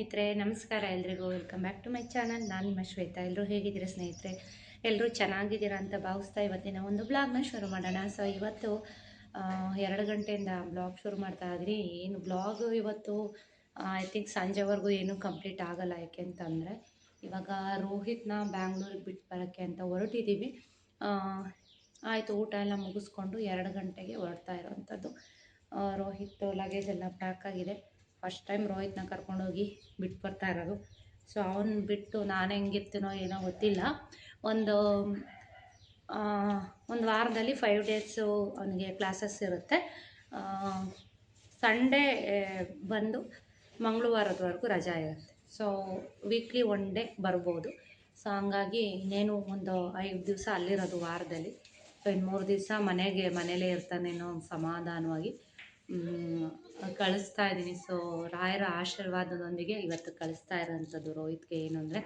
ಸ್ನೇಹಿತರೆ, ನಮಸ್ಕಾರ ಎಲ್ರಿಗೂ. Welcome back to my channel ನಾನು ನಿಮ್ಮ ಶ್ವೇತಾ. ಎಲ್ಲರೂ ಹೇಗಿದ್ದೀರಾ ಸ್ನೇಹಿತರೆ? ಎಲ್ಲರೂ ಚೆನ್ನಾಗಿದ್ದೀರಾ ಅಂತ ಭಾವಿಸ್ತಾ ಇವತ್ತಿನ ಒಂದು ಬ್ಲಾಗ್ನ ಶುರು ಮಾಡೋಣ. ಸೊ ಇವತ್ತು ಎರಡು ಗಂಟೆಯಿಂದ ಬ್ಲಾಗ್ ಶುರು ಮಾಡ್ತಾ ಇದ್ರಿ ಏನು ಬ್ಲಾಗ್ ಇವತ್ತು ಐ ಥಿಂಕ್ ಸಂಜೆವರೆಗೂ ಏನೂ ಕಂಪ್ಲೀಟ್ ಆಗೋಲ್ಲ. ಯಾಕೆ ಅಂತಂದರೆ, ಇವಾಗ ರೋಹಿತ್ನ ಬ್ಯಾಂಗ್ಳೂರಿಗೆ ಬಿಟ್ಟು ಬರೋಕ್ಕೆ ಅಂತ ಹೊರಟಿದ್ದೀವಿ ಆಯಿತು, ಊಟ ಎಲ್ಲ ಮುಗಿಸ್ಕೊಂಡು ಎರಡು ಗಂಟೆಗೆ ಹೊರಡ್ತಾ ಇರೋವಂಥದ್ದು ರೋಹಿತ್ ಲಗೇಜ್ ಎಲ್ಲ ಪ್ಯಾಕ್ ಆಗಿದೆ. ಫಸ್ಟ್ ಟೈಮ್ ರೋಹಿತ್ನ ಕರ್ಕೊಂಡೋಗಿ ಬಿಟ್ಟು ಬರ್ತಾ ಇರೋದು. ಸೊ ಅವನು ಬಿಟ್ಟು ನಾನು ಹೆಂಗಿರ್ತೀನೋ ಏನೋ ಗೊತ್ತಿಲ್ಲ. ಒಂದು ಒಂದು ವಾರದಲ್ಲಿ ಫೈವ್ ಡೇಸು ಅವನಿಗೆ ಕ್ಲಾಸಸ್ ಇರುತ್ತೆ. ಸಂಡೇ ಬಂದು ಮಂಗಳವಾರದವರೆಗೂ ರಜಾ ಇರುತ್ತೆ. ಸೊ ವೀಕ್ಲಿ ಒನ್ ಡೇ ಬರ್ಬೋದು. ಸೊ ಹಂಗಾಗಿ ಇನ್ನೇನು ಒಂದು ಐದು ದಿವಸ ಅಲ್ಲಿರೋದು ವಾರದಲ್ಲಿ. ಸೊ ಇನ್ನು ಮೂರು ದಿವಸ ಮನೆಗೆ ಮನೇಲೇ ಇರ್ತಾನೇನೋ ಸಮಾಧಾನವಾಗಿ. ಕಳಿಸ್ತಾ ಇದ್ದೀನಿ. ಸೊ ರಾಯರ ಆಶೀರ್ವಾದದೊಂದಿಗೆ ಇವತ್ತು ಕಳಿಸ್ತಾ ಇರೋವಂಥದ್ದು ರೋಹಿತ್ಗೆ ಏನು ಅಂದರೆ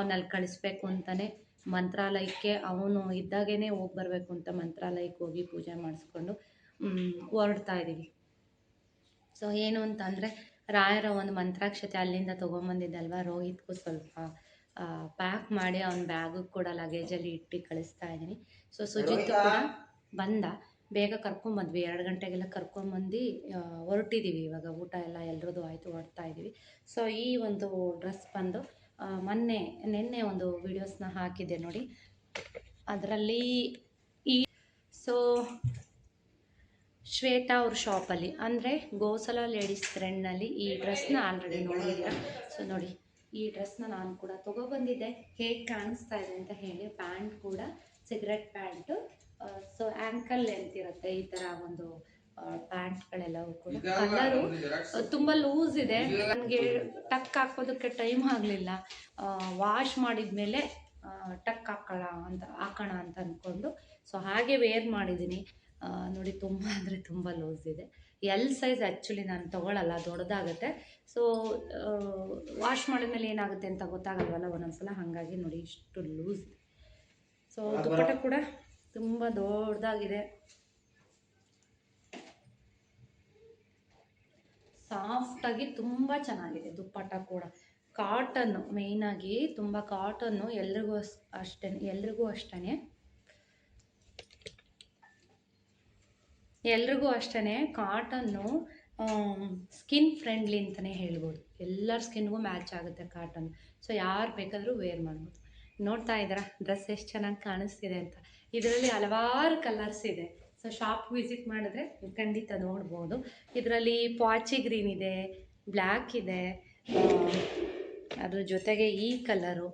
ಅಲ್ಲಿ ಕಳಿಸ್ಬೇಕು ಅಂತಲೇ ಮಂತ್ರಾಲಯಕ್ಕೆ ಅವನು ಇದ್ದಾಗೇ ಹೋಗಿ ಬರಬೇಕು ಅಂತ ಮಂತ್ರಾಲಯಕ್ಕೆ ಹೋಗಿ ಪೂಜೆ ಮಾಡಿಸ್ಕೊಂಡು ಹೊರಡ್ತಾ ಇದ್ದೀವಿ. ಸೊ ಏನು ಅಂತಂದರೆ ರಾಯರ ಒಂದು ಮಂತ್ರಾಕ್ಷತೆ ಅಲ್ಲಿಂದ ತೊಗೊಂಬಂದಿದ್ದಲ್ವ? ರೋಹಿತ್ಗೂ ಸ್ವಲ್ಪ ಪ್ಯಾಕ್ ಮಾಡಿ ಅವ್ನ ಬ್ಯಾಗು ಕೂಡ ಲಗೇಜಲ್ಲಿ ಇಟ್ಟು ಕಳಿಸ್ತಾ ಇದ್ದೀನಿ. ಸೊ ಸುಜಿತ್ ಕೂಡ ಬಂದ. ಬೇಗ ಕರ್ಕೊಂಬಂದ್ವಿ ಎರಡು ಗಂಟೆಗೆಲ್ಲ ಕರ್ಕೊಂಬಂದು ಆ, ಹೊರಟಿದ್ದೀವಿ ಇವಾಗ ಊಟ ಎಲ್ಲ ಎಲ್ರದ್ದು ಆಯಿತು ಹೊರಡ್ತಾ ಇದ್ದೀವಿ ಸೊ ಈ ಒಂದು ಡ್ರೆಸ್ ಬಂದು ಮೊನ್ನೆ ನಿನ್ನೆ ಒಂದು ವಿಡಿಯೋಸ್ನ ಹಾಕಿದ್ದೆ ನೋಡಿ. ಅದರಲ್ಲಿ ಈ ಸೊ ಶ್ವೇತಾ ಅವ್ರ ಶಾಪಲ್ಲಿ ಅಂದರೆ ಗೋಸಲ ಲೇಡೀಸ್ ಫ್ರೆಂಡ್ನಲ್ಲಿ ಈ ಡ್ರೆಸ್ನ ಆಲ್ರೆಡಿ ನೋಡಿದ್ದೀರ? ಸೊ ನೋಡಿ ಈ ಡ್ರೆಸ್ನ ನಾನು ಕೂಡ ತೊಗೊಬಂದಿದ್ದೆ ಹೇಗೆ ಕಾಣಿಸ್ತಾ ಇದೆ ಅಂತ ಹೇಳಿ ಪ್ಯಾಂಟ್ ಕೂಡ cigarette pant so ankle length ಇರುತ್ತೆ ಈ ತರ ಒಂದು ಪ್ಯಾಂಟ್ಗಳೆಲ್ಲವೂ ಕೂಡ. ಕಲರು ತುಂಬ ಲೂಸ್ ಇದೆ. ನನಗೆ ಟಕ್ ಹಾಕೋದಕ್ಕೆ ಟೈಮ್ ಆಗಲಿಲ್ಲ. ವಾಶ್ ಮಾಡಿದ್ಮೇಲೆ ಮೇಲೆ ಟಕ್ ಹಾಕೋಣ ಅಂತ ಹಾಕೋಣ ಅಂತ ಅಂದ್ಕೊಂಡು ಸೊ ಹಾಗೆ ವೇರ್ ಮಾಡಿದ್ದೀನಿ. ನೋಡಿ ತುಂಬ ಅಂದರೆ ತುಂಬ ಲೂಸ್ ಇದೆ. ಎಲ್ ಸೈಜ್ ಆ್ಯಕ್ಚುಲಿ ನಾನು ತೊಗೊಳಲ್ಲ ದೊಡ್ಡದಾಗುತ್ತೆ. ಸೊ ವಾಶ್ ಮಾಡಿದ್ಮೇಲೆ ಏನಾಗುತ್ತೆ ಅಂತ ಗೊತ್ತಾಗಲ್ವಲ್ಲ ಒಂದೊಂದ್ಸಲ? ಹಾಗಾಗಿ ನೋಡಿ ಇಷ್ಟು ಲೂಸ್ ಸೊ ದುಪ್ಪಟ್ಟ ಕೂಡ ತುಂಬ ದೊಡ್ಡದಾಗಿದೆ. ಸಾಫ್ಟಾಗಿ ತುಂಬ ಚೆನ್ನಾಗಿದೆ ದುಪ್ಪಟ್ಟ ಕೂಡ. ಕಾಟನ್ನು ಮೇಯ್ನಾಗಿ ತುಂಬ ಕಾಟನ್ನು ಎಲ್ರಿಗೂ ಅಷ್ಟೇ ಎಲ್ರಿಗೂ ಅಷ್ಟೇ ಎಲ್ರಿಗೂ ಅಷ್ಟೇ ಕಾಟನ್ನು ಸ್ಕಿನ್ ಫ್ರೆಂಡ್ಲಿ ಅಂತಲೇ ಹೇಳ್ಬೋದು. ಎಲ್ಲರ ಸ್ಕಿನ್ಗೂ ಮ್ಯಾಚ್ ಆಗುತ್ತೆ ಕಾಟನ್ ಸೊ ಯಾರು ಬೇಕಾದರೂ ವೇರ್ ಮಾಡ್ಬೋದು. ನೋಡ್ತಾ ಇದ್ದೀರಾ ಡ್ರೆಸ್ ಎಷ್ಟು ಚೆನ್ನಾಗಿ ಕಾಣಿಸ್ತಿದೆ ಅಂತ. ಇದರಲ್ಲಿ ಹಲವಾರು ಕಲರ್ಸ್ ಇದೆ. ಸೊ ಶಾಪ್ ವಿಸಿಟ್ ಮಾಡಿದ್ರೆ ಖಂಡಿತ ನೋಡ್ಬೋದು. ಇದರಲ್ಲಿ ಪಾಚಿ ಗ್ರೀನ್ ಇದೆ ಬ್ಲ್ಯಾಕ್ ಇದೆ ಅದ್ರ ಜೊತೆಗೆ ಈ ಕಲರು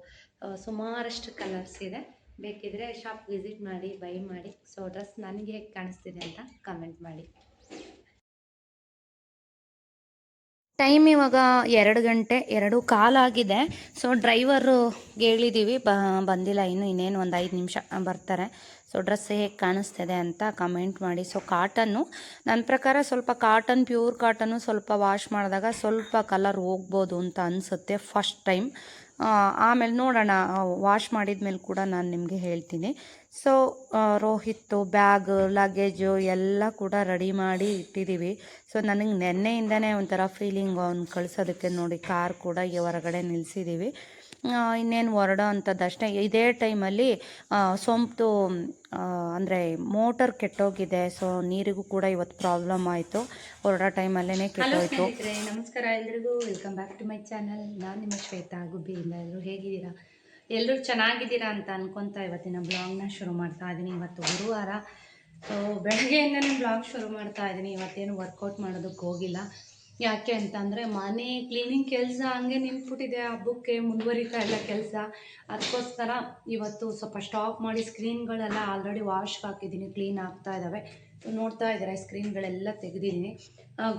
ಸುಮಾರಷ್ಟು ಕಲರ್ಸ್ ಇದೆ. ಬೇಕಿದ್ರೆ ಶಾಪ್ ವಿಸಿಟ್ ಮಾಡಿ ಬೈ ಮಾಡಿ. ಸೊ ಡ್ರೆಸ್ ನನಗೆ ಹೇಗೆ ಕಾಣಿಸ್ತಿದೆ ಅಂತ ಕಮೆಂಟ್ ಮಾಡಿ. ಟೈಮ್ ಇವಾಗ ಎರಡು ಗಂಟೆ, ಎರಡು ಕಾಲಾಗಿದೆ ಸೊ ಡ್ರೈವರು ಹೇಳಿದ್ದೀವಿ ಬ, ಬಂದಿಲ್ಲ, ಇನ್ನು ಇನ್ನೇನು ಒಂದು ಐದು ನಿಮಿಷ ಬರ್ತಾರೆ. ಸೊ ಡ್ರೆಸ್ ಹೇಗೆ ಕಾಣಿಸ್ತಿದೆ ಅಂತ ಕಮೆಂಟ್ ಮಾಡಿ. ಸೊ ಕಾಟನ್ನು ನನ್ನ ಪ್ರಕಾರ ಸ್ವಲ್ಪ ಕಾಟನ್ ಪ್ಯೂರ್ ಕಾಟನ್ನು ಸ್ವಲ್ಪ ವಾಶ್ ಮಾಡಿದಾಗ ಸ್ವಲ್ಪ ಕಲರ್ ಹೋಗ್ಬೋದು ಅಂತ ಅನಿಸುತ್ತೆ ಫಸ್ಟ್ ಟೈಮ್ ಆಮೇಲೆ ನೋಡೋಣ ವಾಶ್ ಮಾಡಿದ ಮೇಲೆ ಕೂಡ ನಾನು ನಿಮಗೆ ಹೇಳ್ತೀನಿ. ಸೊ ರೋಹಿತ್ತು ಬ್ಯಾಗ್ ಲಗೇಜು ಎಲ್ಲ ಕೂಡ ರೆಡಿ ಮಾಡಿ ಇಟ್ಟಿದ್ದೀವಿ ಸೊ ನನಗೆ ನೆನ್ನೆಯಿಂದನೇ ಒಂಥರ ಫೀಲಿಂಗ್ ಅವ್ನು ಕಳಿಸೋದಕ್ಕೆ ನೋಡಿ ಕಾರ್ ಕೂಡ ಈ ಹೊರಗಡೆ ನಿಲ್ಲಿಸಿದ್ದೀವಿ ಇನ್ನೇನು ಹೊರಡೋ ಅಂಥದ್ದು ಅಷ್ಟೇ. ಇದೇ ಟೈಮಲ್ಲಿ ಸೊಂಪು ಅಂದರೆ ಮೋಟರ್ ಕೆಟ್ಟೋಗಿದೆ. ಸೊ ನೀರಿಗೂ ಕೂಡ ಇವತ್ತು ಪ್ರಾಬ್ಲಮ್ ಆಯಿತು. ಹೊರಡೋ ಟೈಮಲ್ಲೇ ಕೆಟ್ಟೋಯ್ತು. ನಮಸ್ಕಾರ. ಎಲ್ರಿಗೂ welcome back to my channel ನಾನು ನಿಮ್ಮ ಶ್ವೇತಾ ಗುಬ್ಬಿಯಿಂದ ಎಲ್ಲರೂ ಹೇಗಿದ್ದೀರಾ? ಎಲ್ಲರೂ ಚೆನ್ನಾಗಿದ್ದೀರಾ ಅಂತ ಅನ್ಕೊತಾ ಇವತ್ತಿನ ಬ್ಲಾಗ್ನ ಶುರು ಮಾಡ್ತಾ ಇದ್ದೀನಿ ಇವತ್ತು ಗುರುವಾರ. ಸೊ ಬೆಳಗ್ಗೆಯಿಂದನೇ ಬ್ಲಾಗ್ ಶುರು ಮಾಡ್ತಾ ಇದ್ದೀನಿ ಇವತ್ತೇನು ವರ್ಕೌಟ್ ಮಾಡೋದಕ್ಕೆ ಹೋಗಿಲ್ಲ. ಯಾಕೆ ಅಂತಂದರೆ ಮನೆ ಕ್ಲೀನಿಂಗ್ ಕೆಲಸ ಹಂಗೆ ನಿಂತ್ಬಿಟ್ಟಿದೆ. ಹಬ್ಬಕ್ಕೆ ಮುಂದುವರಿತಾ ಇಲ್ಲ ಕೆಲಸ. ಅದಕ್ಕೋಸ್ಕರ ಇವತ್ತು ಸ್ವಲ್ಪ ಸ್ಟಾಪ್ ಮಾಡಿ ಸ್ಕ್ರೀನ್ಗಳೆಲ್ಲ ಆಲ್ರೆಡಿ ವಾಶ್ ಹಾಕಿದ್ದೀನಿ. ಕ್ಲೀನ್ ಆಗ್ತಾ ಇದ್ದಾವೆ ನೋಡ್ತಾ ಇದ್ದಾರೆ ಸ್ಕ್ರೀನ್ಗಳೆಲ್ಲ ತೆಗೆದಿದ್ದೀನಿ.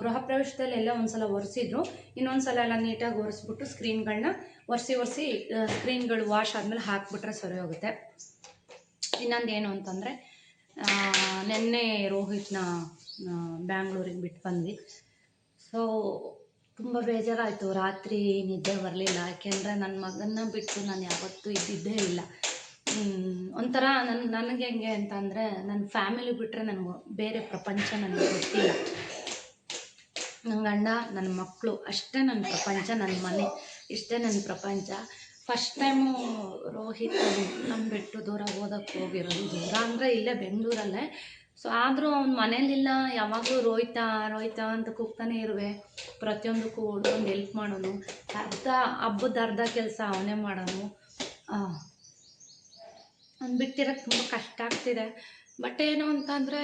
ಗೃಹ ಪ್ರವೇಶದಲ್ಲಿ ಎಲ್ಲ ಒಂದ್ಸಲ ಒರೆಸಿದ್ರು. ಇನ್ನೊಂದು ಸಲ ಎಲ್ಲ ನೀಟಾಗಿ ಒರೆಸ್ಬಿಟ್ಟು ಸ್ಕ್ರೀನ್ಗಳನ್ನ ಒರೆಸಿ ಒರೆಸಿ ಸ್ಕ್ರೀನ್ಗಳು ವಾಶ್ ಆದಮೇಲೆ ಹಾಕ್ಬಿಟ್ರೆ ಸರಿ ಹೋಗುತ್ತೆ. ಇನ್ನೊಂದು ಏನು ಅಂತಂದರೆ ನಿನ್ನೆ ರೋಹಿತ್ನ ಬ್ಯಾಂಗ್ಳೂರಿಗೆ ಬಿಟ್ಟು ಬಂದ್ವಿ. ಸೊ ತುಂಬ ಬೇಜಾರಾಯಿತು. ರಾತ್ರಿ ನಿದ್ದೆ ಬರಲಿಲ್ಲ. ಯಾಕೆಂದರೆ ನನ್ನ ಮಗನ್ನ ಬಿಟ್ಟು ನಾನು ಯಾವತ್ತೂ ಇದ್ದಿದ್ದೇ ಇಲ್ಲ. ಒಂಥರ ನನ್ನ ನನಗೆ ಹೆಂಗೆ ಅಂತಂದರೆ ನನ್ನ ಫ್ಯಾಮಿಲಿ ಬಿಟ್ಟರೆ ನನಗೆ ಬೇರೆ ಪ್ರಪಂಚ ನನಗೆ ಗೊತ್ತಿಲ್ಲ. ನನ್ನ ಗಂಡ ನನ್ನ ಮಕ್ಕಳು ಅಷ್ಟೇ ನನ್ನ ಪ್ರಪಂಚ ನನ್ನ ಮನೆ. ಇಷ್ಟೇ ನನ್ನ ಪ್ರಪಂಚ. ಫಸ್ಟ್ ಟೈಮು ರೋಹಿತ್ ನಮ್ಮ ಬಿಟ್ಟು ದೂರ ಓದಕ್ಕೆ ಹೋಗಿರೋದು. ದೂರ ಅಂದರೆ ಇಲ್ಲೇ ಬೆಂಗಳೂರಲ್ಲೇ. ಸೊ ಆದರೂ ಅವ್ನ ಮನೇಲಿಲ್ಲ. ಯಾವಾಗಲೂ ರೋಹಿತ ರೋಹಿತ ಅಂತ ಕೂಗ್ತಾನೆ ಇರುವೆ. ಪ್ರತಿಯೊಂದಕ್ಕೂ ಓಡ್ಕೊಂಡು ಹೆಲ್ಪ್ ಮಾಡೋನು. ಅರ್ಧ ಹಬ್ಬದ ಅರ್ಧ ಕೆಲಸ ಅವನೇ ಮಾಡೋನು. ಅವ್ನು ಬಿಟ್ಟಿರೋಕ್ಕೆ ತುಂಬ ಕಷ್ಟ ಆಗ್ತಿದೆ. ಬಟ್ ಏನು ಅಂತಂದರೆ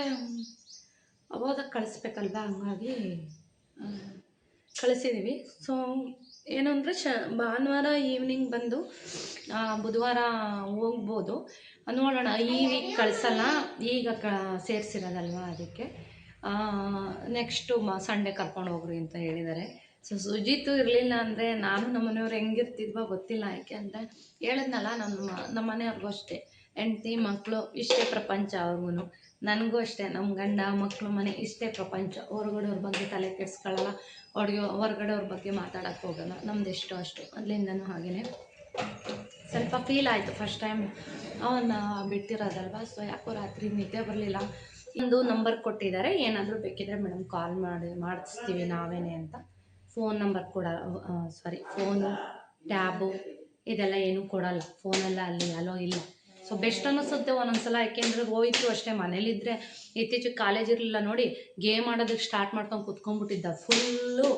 ಓದಕ್ಕೆ ಕಳಿಸ್ಬೇಕಲ್ವಾ? ಹಂಗಾಗಿ ಕಳಿಸಿದ್ದೀವಿ ಸೊ ಏನು ಅಂದರೆ ಶ, ಭಾನುವಾರ ಈವ್ನಿಂಗ್ ಬಂದು ಬುಧವಾರ ಹೋಗ್ಬೋದು. ನೋಡೋಣ, ಈ ವೀಕ್ ಕಳಿಸಲ್ಲ, ಈಗ ಕ, ಸೇರಿಸಿರೋದಲ್ವ ಅದಕ್ಕೆ. ನೆಕ್ಸ್ಟು ಮ ಸಂಡೇ ಕರ್ಕೊಂಡು ಹೋಗ್ರಿ ಅಂತ ಹೇಳಿದ್ದಾರೆ ಸೊ, ಸುಜಿತು ಇರಲಿಲ್ಲ ಅಂದರೆ ನಾನು ನಮ್ಮ ಮನೆಯವ್ರು ಹೆಂಗಿರ್ತಿದ್ವೋ ಗೊತ್ತಿಲ್ಲ, ಯಾಕೆ ಅಂತ ಹೇಳಿದ್ನಲ್ಲ, ನಮ್ಮ ನಮ್ಮ ಮನೆಯವ್ರಿಗೂ ಅಷ್ಟೇ. ಹೆಂಡ್ತಿ ಮಕ್ಕಳು ಇಷ್ಟೇ ಪ್ರಪಂಚ ಅವ್ರಿಗೂ ನನಗೂ ಅಷ್ಟೇ, ನಮ್ಮ ಗಂಡ ಮಕ್ಕಳು ಮನೆ ಇಷ್ಟೇ ಪ್ರಪಂಚ. ಹೊರಗಡೆಯವ್ರ ಬಗ್ಗೆ ತಲೆ ಕೆಡಿಸ್ಕೊಳ್ಳಲ್ಲ ಹೊರಗಡೆ ಅವ್ರ ಬಗ್ಗೆ ಮಾತಾಡೋಕ್ಕೆ ಹೋಗಲ್ಲ. ನಮ್ದು ಎಷ್ಟೋ ಅಷ್ಟು. ಅಲ್ಲಿಂದನೂ ಹಾಗೆಯೇ ಸ್ವಲ್ಪ ಫೀಲ್ ಆಯಿತು ಫಸ್ಟ್ ಟೈಮ್ ಅವನ್ನ ಬಿಟ್ಟಿರೋದಲ್ವ? ಸೊ ಯಾಕೋ ರಾತ್ರಿ ನಿದ್ದೆ ಬರಲಿಲ್ಲ. ಒಂದು ನಂಬರ್ ಕೊಟ್ಟಿದ್ದಾರೆ. ಏನಾದರೂ ಬೇಕಿದ್ರೆ ಮೇಡಮ್ ಕಾಲ್ ಮಾಡಿ, ಮಾಡಿಸ್ತೀವಿ ನಾವೇನೆ ಅಂತ. ಫೋನ್ ನಂಬರ್ ಕೂಡ ಸಾರಿ ಫೋನು ಟ್ಯಾಬು ಇದೆಲ್ಲ ಏನೂ ಕೊಡಲ್ಲ. ಫೋನೆಲ್ಲ ಅಲ್ಲಿ ಅಲೋ ಇಲ್ಲ. ಸೊ ಬೆಸ್ಟ್ ಅನ್ನಿಸುತ್ತೆ ಒಂದೊಂದ್ಸಲ ಯಾಕೆಂದ್ರೆ ಹೋಯಿತು ಅಷ್ಟೇ ಮನೇಲಿದ್ದರೆ ಇತ್ತೀಚೆಗೆ ಕಾಲೇಜ್ ಇರಲಿಲ್ಲ ನೋಡಿ ಗೇಮ್ ಆಡೋದಕ್ಕೆ ಸ್ಟಾರ್ಟ್ ಮಾಡ್ಕೊಂಡು ಕುತ್ಕೊಂಡ್ಬಿಟ್ಟಿದ್ದ. ಫುಲ್ಲು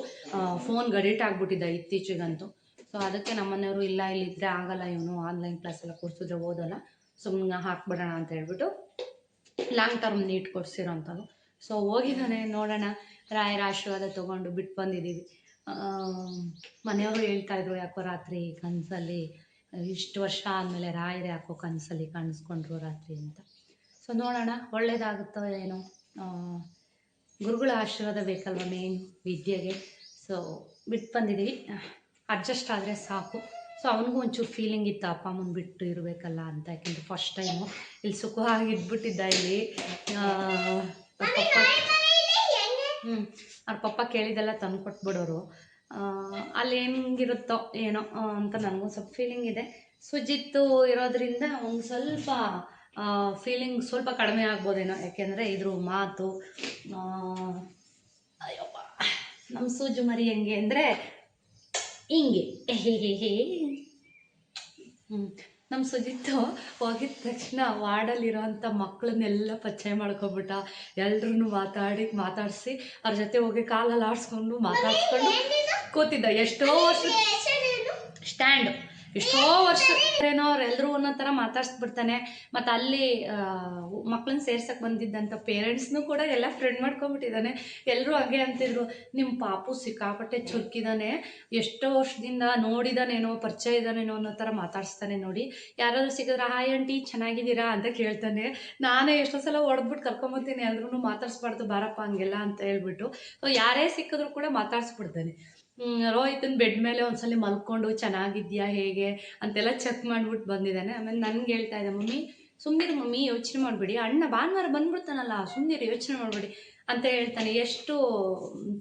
ಫೋನ್ ಗಡಿಟ್ ಆಗಿಬಿಟ್ಟಿದ್ದ ಇತ್ತೀಚೆಗಂತೂ. ಸೊ ಅದಕ್ಕೆ ನಮ್ಮನೆಯವರು, ಇಲ್ಲ ಇಲ್ಲಿದ್ದರೆ ಆಗಲ್ಲ, ಇವನು ಆನ್ಲೈನ್ ಕ್ಲಾಸ್ ಎಲ್ಲ ಕೊಡ್ಸಿದ್ರೆ ಓದಲ್ಲ. ಸುಮ್ಮನೆ ಹಾಕ್ಬಿಡೋಣ ಅಂತ ಹೇಳ್ಬಿಟ್ಟು ಲಾಂಗ್ ಟರ್ಮ್ ನೀಟ್ ಕೊಡ್ಸಿರೋ ಅಂಥದ್ದು ಸೊ ಹೋಗಿದ್ದಾನೆ, ನೋಡೋಣ. ರಾಯರ ಆಶೀರ್ವಾದ ತೊಗೊಂಡು ಬಿಟ್ಟು ಬಂದಿದ್ದೀವಿ. ಮನೆಯವರು ಹೇಳ್ತಾಯಿದ್ರು ಯಾಕೋ ರಾತ್ರಿ ಕನಸಲ್ಲಿ ಇಷ್ಟು ವರ್ಷ ಆದಮೇಲೆ ರಾಯರೇ ಯಾಕೋ ಕನಸಲ್ಲಿ ಕಾಣಿಸ್ಕೊಂಡ್ರು ರಾತ್ರಿ ಅಂತ. ಸೊ ನೋಡೋಣ ಒಳ್ಳೇದಾಗುತ್ತೋ ಏನೋ. ಗುರುಗಳ ಆಶೀರ್ವಾದ ಬೇಕಲ್ವ ಮೇನ್ ವಿದ್ಯೆಗೆ. ಸೊ ಬಿಟ್ಟು ಬಂದಿದ್ದೀವಿ. ಅಡ್ಜಸ್ಟ್ ಆದರೆ ಸಾಕು. ಸೊ ಅವನಿಗೂ ಒಂಚೂರು ಫೀಲಿಂಗ್ ಇತ್ತು ಅಪ್ಪ ಅಮ್ಮನ ಬಿಟ್ಟು ಇರಬೇಕಲ್ಲ ಅಂತ. ಯಾಕೆಂದರೆ ಫಸ್ಟ್ ಟೈಮು ಇಲ್ಲಿ ಸುಖವಾಗಿ ಇದ್ಬಿಟ್ಟಿದ್ದ ಇಲ್ಲಿ. ಪಪ್ಪ ಹ್ಞೂ ಅವ್ರ ಪಪ್ಪ ಕೇಳಿದೆಲ್ಲ ತಂದು ಕೊಟ್ಬಿಡೋರು ಅಲ್ಲಿ ಹೆಂಗಿರುತ್ತೋ ಏನೋ ಅಂತ ನನಗೂ ಸ್ವಲ್ಪ ಫೀಲಿಂಗ್ ಇದೆ. ಸುಜಿತ್ತು ಇರೋದ್ರಿಂದ ಒಂದು ಸ್ವಲ್ಪ ಫೀಲಿಂಗ್ ಸ್ವಲ್ಪ ಕಡಿಮೆ ಆಗ್ಬೋದೇನೋ. ಯಾಕೆಂದರೆ ಇದ್ರ ಮಾತು ಅಯ್ಯಪ್ಪ ನಮ್ಮ ಸೂಜು ಮರಿ ಹೆಂಗೆ ಅಂದರೆ, ಹಿಂಗೆ. ಹ್ಞೂ ನಮ್ಮ ಸುಜಿತ್ತು ಹೋಗಿದ ತಕ್ಷಣ ವಾರ್ಡಲ್ಲಿರೋಂಥ ಮಕ್ಕಳನ್ನೆಲ್ಲ ಪರಿಚಯ ಮಾಡ್ಕೊಬಿಟ್ಟ ಎಲ್ರೂ ಮಾತಾಡಿ ಮಾತಾಡಿಸಿ ಅವ್ರ ಜೊತೆ ಹೋಗಿ ಕಾಲಲ್ಲಿ ಆಡಿಸ್ಕೊಂಡು ಮಾತಾಡಿಸ್ಕೊಂಡು ಕೂತಿದ್ದ. ಎಷ್ಟೋ ವರ್ಷ ಸ್ಟ್ಯಾಂಡ್. ಎಷ್ಟೋ ವರ್ಷ ಏನೋ ಅವ್ರೆಲ್ಲರೂ ಒಂದೊಂದು ಥರ ಮಾತಾಡ್ಸ್ಬಿಡ್ತಾನೆ. ಮತ್ತು ಅಲ್ಲಿ ಮಕ್ಳನ್ನ ಸೇರ್ಸಕ್ಕೆ ಬಂದಿದ್ದಂಥ ಪೇರೆಂಟ್ಸ್ನೂ ಕೂಡ ಎಲ್ಲ ಫ್ರೆಂಡ್ ಮಾಡ್ಕೊಂಬಿಟ್ಟಿದ್ದಾನೆ ಎಲ್ಲರೂ ಹಾಗೆ ಅಂತಿದ್ರು. ನಿಮ್ಮ ಪಾಪು ಸಿಕ್ಕಾಪಟ್ಟೆ ಚುರ್ಕಿದಾನೆ. ಎಷ್ಟೋ ವರ್ಷದಿಂದ ನೋಡಿದಾನೇನೋ, ಪರಿಚಯ ಇದ್ದಾನೇನೋ ಅನ್ನೋ ಥರ ಮಾತಾಡ್ಸ್ತಾನೆ ನೋಡಿ. ಯಾರಾದ್ರೂ ಸಿಕ್ಕಿದ್ರೆ, ಹಾಯ್ ಆಂಟಿ, ಚೆನ್ನಾಗಿದ್ದೀರಾ? ಅಂತ ಕೇಳ್ತಾನೆ. ನಾನೇ ಎಷ್ಟೋ ಸಲ ಹೊಡೆದ್ಬಿಟ್ಟು ಕರ್ಕೊಂಬರ್ತೀನಿ ಎಲ್ಲರೂ ಮಾತಾಡ್ಸ್ಬಾರ್ದು, ಬಾರಪ್ಪ ಹಂಗೆಲ್ಲ ಅಂತ ಹೇಳ್ಬಿಟ್ಟು. ಸೊ ಯಾರೇ ಸಿಕ್ಕಿದ್ರು ಕೂಡ ಮಾತಾಡ್ಸ್ಬಿಡ್ತಾನೆ. ರೋಹಿತನ ಬೆಡ್ ಮೇಲೆ ಒಂದ್ಸಲ ಮಲ್ಕೊಂಡು ಚೆನ್ನಾಗಿದ್ಯಾ ಹೇಗೆ ಅಂತೆಲ್ಲ ಚೆಕ್ ಮಾಡ್ಬಿಟ್ಟು ಬಂದಿದ್ದಾನೆ. ಆಮೇಲೆ ನನ್ಗೆ ಹೇಳ್ತಾ ಇದ್ದ, ಮಮ್ಮಿ ಸುಮ್ಮನೆ ಮಮ್ಮಿ, ಯೋಚನೆ ಮಾಡಬೇಡಿ. ಅಣ್ಣ ಭಾನುವಾರ ಬಂದ್ಬಿಡ್ತಾನಲ್ಲ ಸುಮ್ಮನೆ ಯೋಚನೆ ಮಾಡಬೇಡಿ. ಅಂತ ಹೇಳ್ತಾನೆ. ಎಷ್ಟು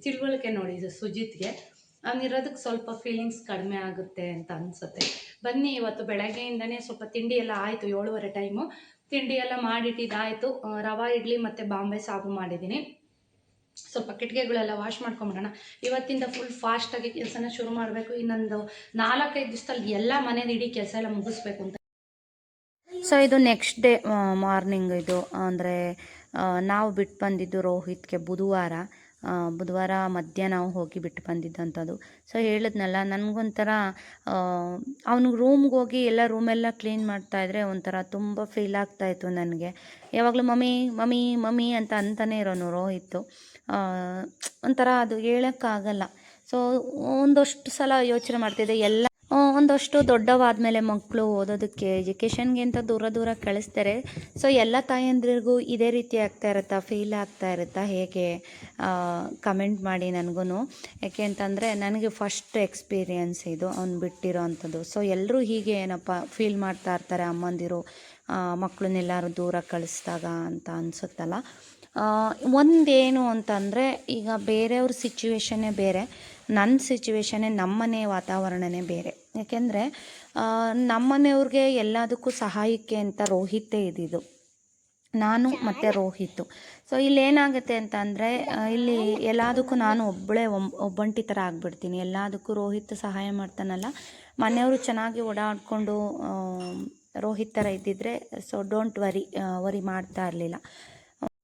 ತಿಳುವಳಿಕೆ ನೋಡಿ ಸುಜಿತ್ಗೆ. ಅವನಿರೋದಕ್ಕೆ ಸ್ವಲ್ಪ ಫೀಲಿಂಗ್ಸ್ ಕಡಿಮೆ ಆಗುತ್ತೆ ಅಂತ ಅನಿಸುತ್ತೆ. ಬನ್ನಿ, ಇವತ್ತು ಬೆಳಗ್ಗೆಯಿಂದನೇ ಸ್ವಲ್ಪ ತಿಂಡಿ ಎಲ್ಲ ಆಯಿತು, ಏಳುವರೆ ಟೈಮು ತಿಂಡಿ ಎಲ್ಲ ಮಾಡಿಟ್ಟಿದ್ದಾಯಿತು. ರವಾ, ಇಡ್ಲಿ ಮತ್ತು ಬಾಂಬೆ ಸಾಗು ಮಾಡಿದ್ದೀನಿ. ಸ್ವಲ್ಪ ಕಿಟಕಿಗಳೆಲ್ಲ ವಾಶ್ ಮಾಡ್ಕೊಂಬಿಡೋಣ. ಇವತ್ತಿಂದ ಫುಲ್ ಫಾಸ್ಟಾಗಿ ಕೆಲಸನ ಶುರು ಮಾಡಬೇಕು. ಇನ್ನೊಂದು ನಾಲ್ಕೈದು ದಿವಸದಲ್ಲಿ ಎಲ್ಲ ಮನೇಲಿ ಇಡೀ ಕೆಲಸ ಎಲ್ಲ ಮುಗಿಸ್ಬೇಕು ಅಂತ. ಸೊ ಇದು ನೆಕ್ಸ್ಟ್ ಡೇ ಮಾರ್ನಿಂಗ್ ಇದು. ಅಂದರೆ ನಾವು ಬಿಟ್ಟು ಬಂದಿದ್ದು ರೋಹಿತ್ಗೆ ಬುಧವಾರ. ಬುಧವಾರ ಮಧ್ಯಾಹ್ನ ನಾವು ಹೋಗಿ ಬಿಟ್ಟು ಬಂದಿದ್ದಂಥದ್ದು. ಸೊ ಹೇಳಿದ್ನಲ್ಲ, ನನಗೊಂಥರ ಅವನಿಗೆ ರೂಮ್ಗೆ ಹೋಗಿ ಎಲ್ಲ ರೂಮೆಲ್ಲ ಕ್ಲೀನ್ ಮಾಡ್ತಾಯಿದ್ರೆ ಒಂಥರ ತುಂಬ ಫೀಲ್ ಆಗ್ತಾಯಿತ್ತು ನನಗೆ. ಯಾವಾಗಲೂ ಮಮ್ಮಿ ಮಮ್ಮಿ ಮಮ್ಮಿ ಅಂತ ಅಂತಲೇ ಇರೋನು ರೋಹಿತ್ತು. ಒಂಥರ ಅದು ಹೇಳೋಕ್ಕಾಗಲ್ಲ. ಸೊ ಒಂದಷ್ಟು ಸಲ ಯೋಚನೆ ಮಾಡ್ತಿದ್ದೆ, ಎಲ್ಲ ಒಂದಷ್ಟು ಒಂದಷ್ಟು ದೊಡ್ಡವಾದ್ಮೇಲೆ ಮಕ್ಕಳು ಓದೋದಕ್ಕೆ ಎಜುಕೇಷನ್ಗೆ ಅಂತ ದೂರ ದೂರ ಕಳಿಸ್ತಾರೆ. ಸೊ ಎಲ್ಲ ತಾಯಂದ್ರಿಗೂ ಇದೇ ರೀತಿ ಆಗ್ತಾ ಇರುತ್ತಾ? ಫೀಲ್ ಆಗ್ತಾ ಇರುತ್ತಾ? ಹೇಗೆ? ಕಮೆಂಟ್ ಮಾಡಿ ನನಗೂ ಯಾಕೆ ಅಂತಂದರೆ, ನನಗೆ ಫಸ್ಟ್ ಎಕ್ಸ್ಪೀರಿಯನ್ಸ್ ಇದು, ಅವ್ನು ಬಿಟ್ಟಿರೋ ಅಂಥದ್ದು. ಸೊ ಎಲ್ಲರೂ ಹೀಗೆ ಏನಪ್ಪ ಫೀಲ್ ಮಾಡ್ತಾ ಇರ್ತಾರೆ ಅಮ್ಮಂದಿರು ಮಕ್ಕಳನ್ನೆಲ್ಲರೂ ದೂರ ಕಳಿಸ್ದಾಗ ಅಂತ ಅನಿಸುತ್ತಲ್ಲ? ಒಂದೇನು ಅಂತಂದರೆ ಈಗ ಬೇರೆಯವ್ರ ಸಿಚುವೇಶನ್ನೇ ಬೇರೆ ನನ್ನ ಸಿಚುವೇಶನ್ನೇ ನಮ್ಮನೆ ವಾತಾವರಣನೇ ಬೇರೆ. ಯಾಕೆಂದರೆ ನಮ್ಮನೆಯವ್ರಿಗೆ ಎಲ್ಲದಕ್ಕೂ ಸಹಾಯಕ್ಕೆ ಅಂತ ರೋಹಿತೇ ಇದ್ದಿದ್ದು. ನಾನು ಮತ್ತು ರೋಹಿತ್ ಸೊ ಇಲ್ಲಿ ಏನಾಗುತ್ತೆ ಅಂತ ಇಲ್ಲಿ ಎಲ್ಲದಕ್ಕೂ ನಾನು ಒಬ್ಬಳೇ ಒಬ್ಬಂಟಿ ಥರ ಆಗಿಬಿಡ್ತೀನಿ. ಎಲ್ಲದಕ್ಕೂ ರೋಹಿತ್ ಸಹಾಯ ಮಾಡ್ತಾನಲ್ಲ. ಮನೆಯವರು ಚೆನ್ನಾಗಿ ಓಡಾಡಿಕೊಂಡು ರೋಹಿತ್ ಥರ ಇದ್ದಿದ್ರೆ ಸೊ ಡೋಂಟ್ ವರಿ ವರಿ ಮಾಡ್ತಾ ಇರಲಿಲ್ಲ.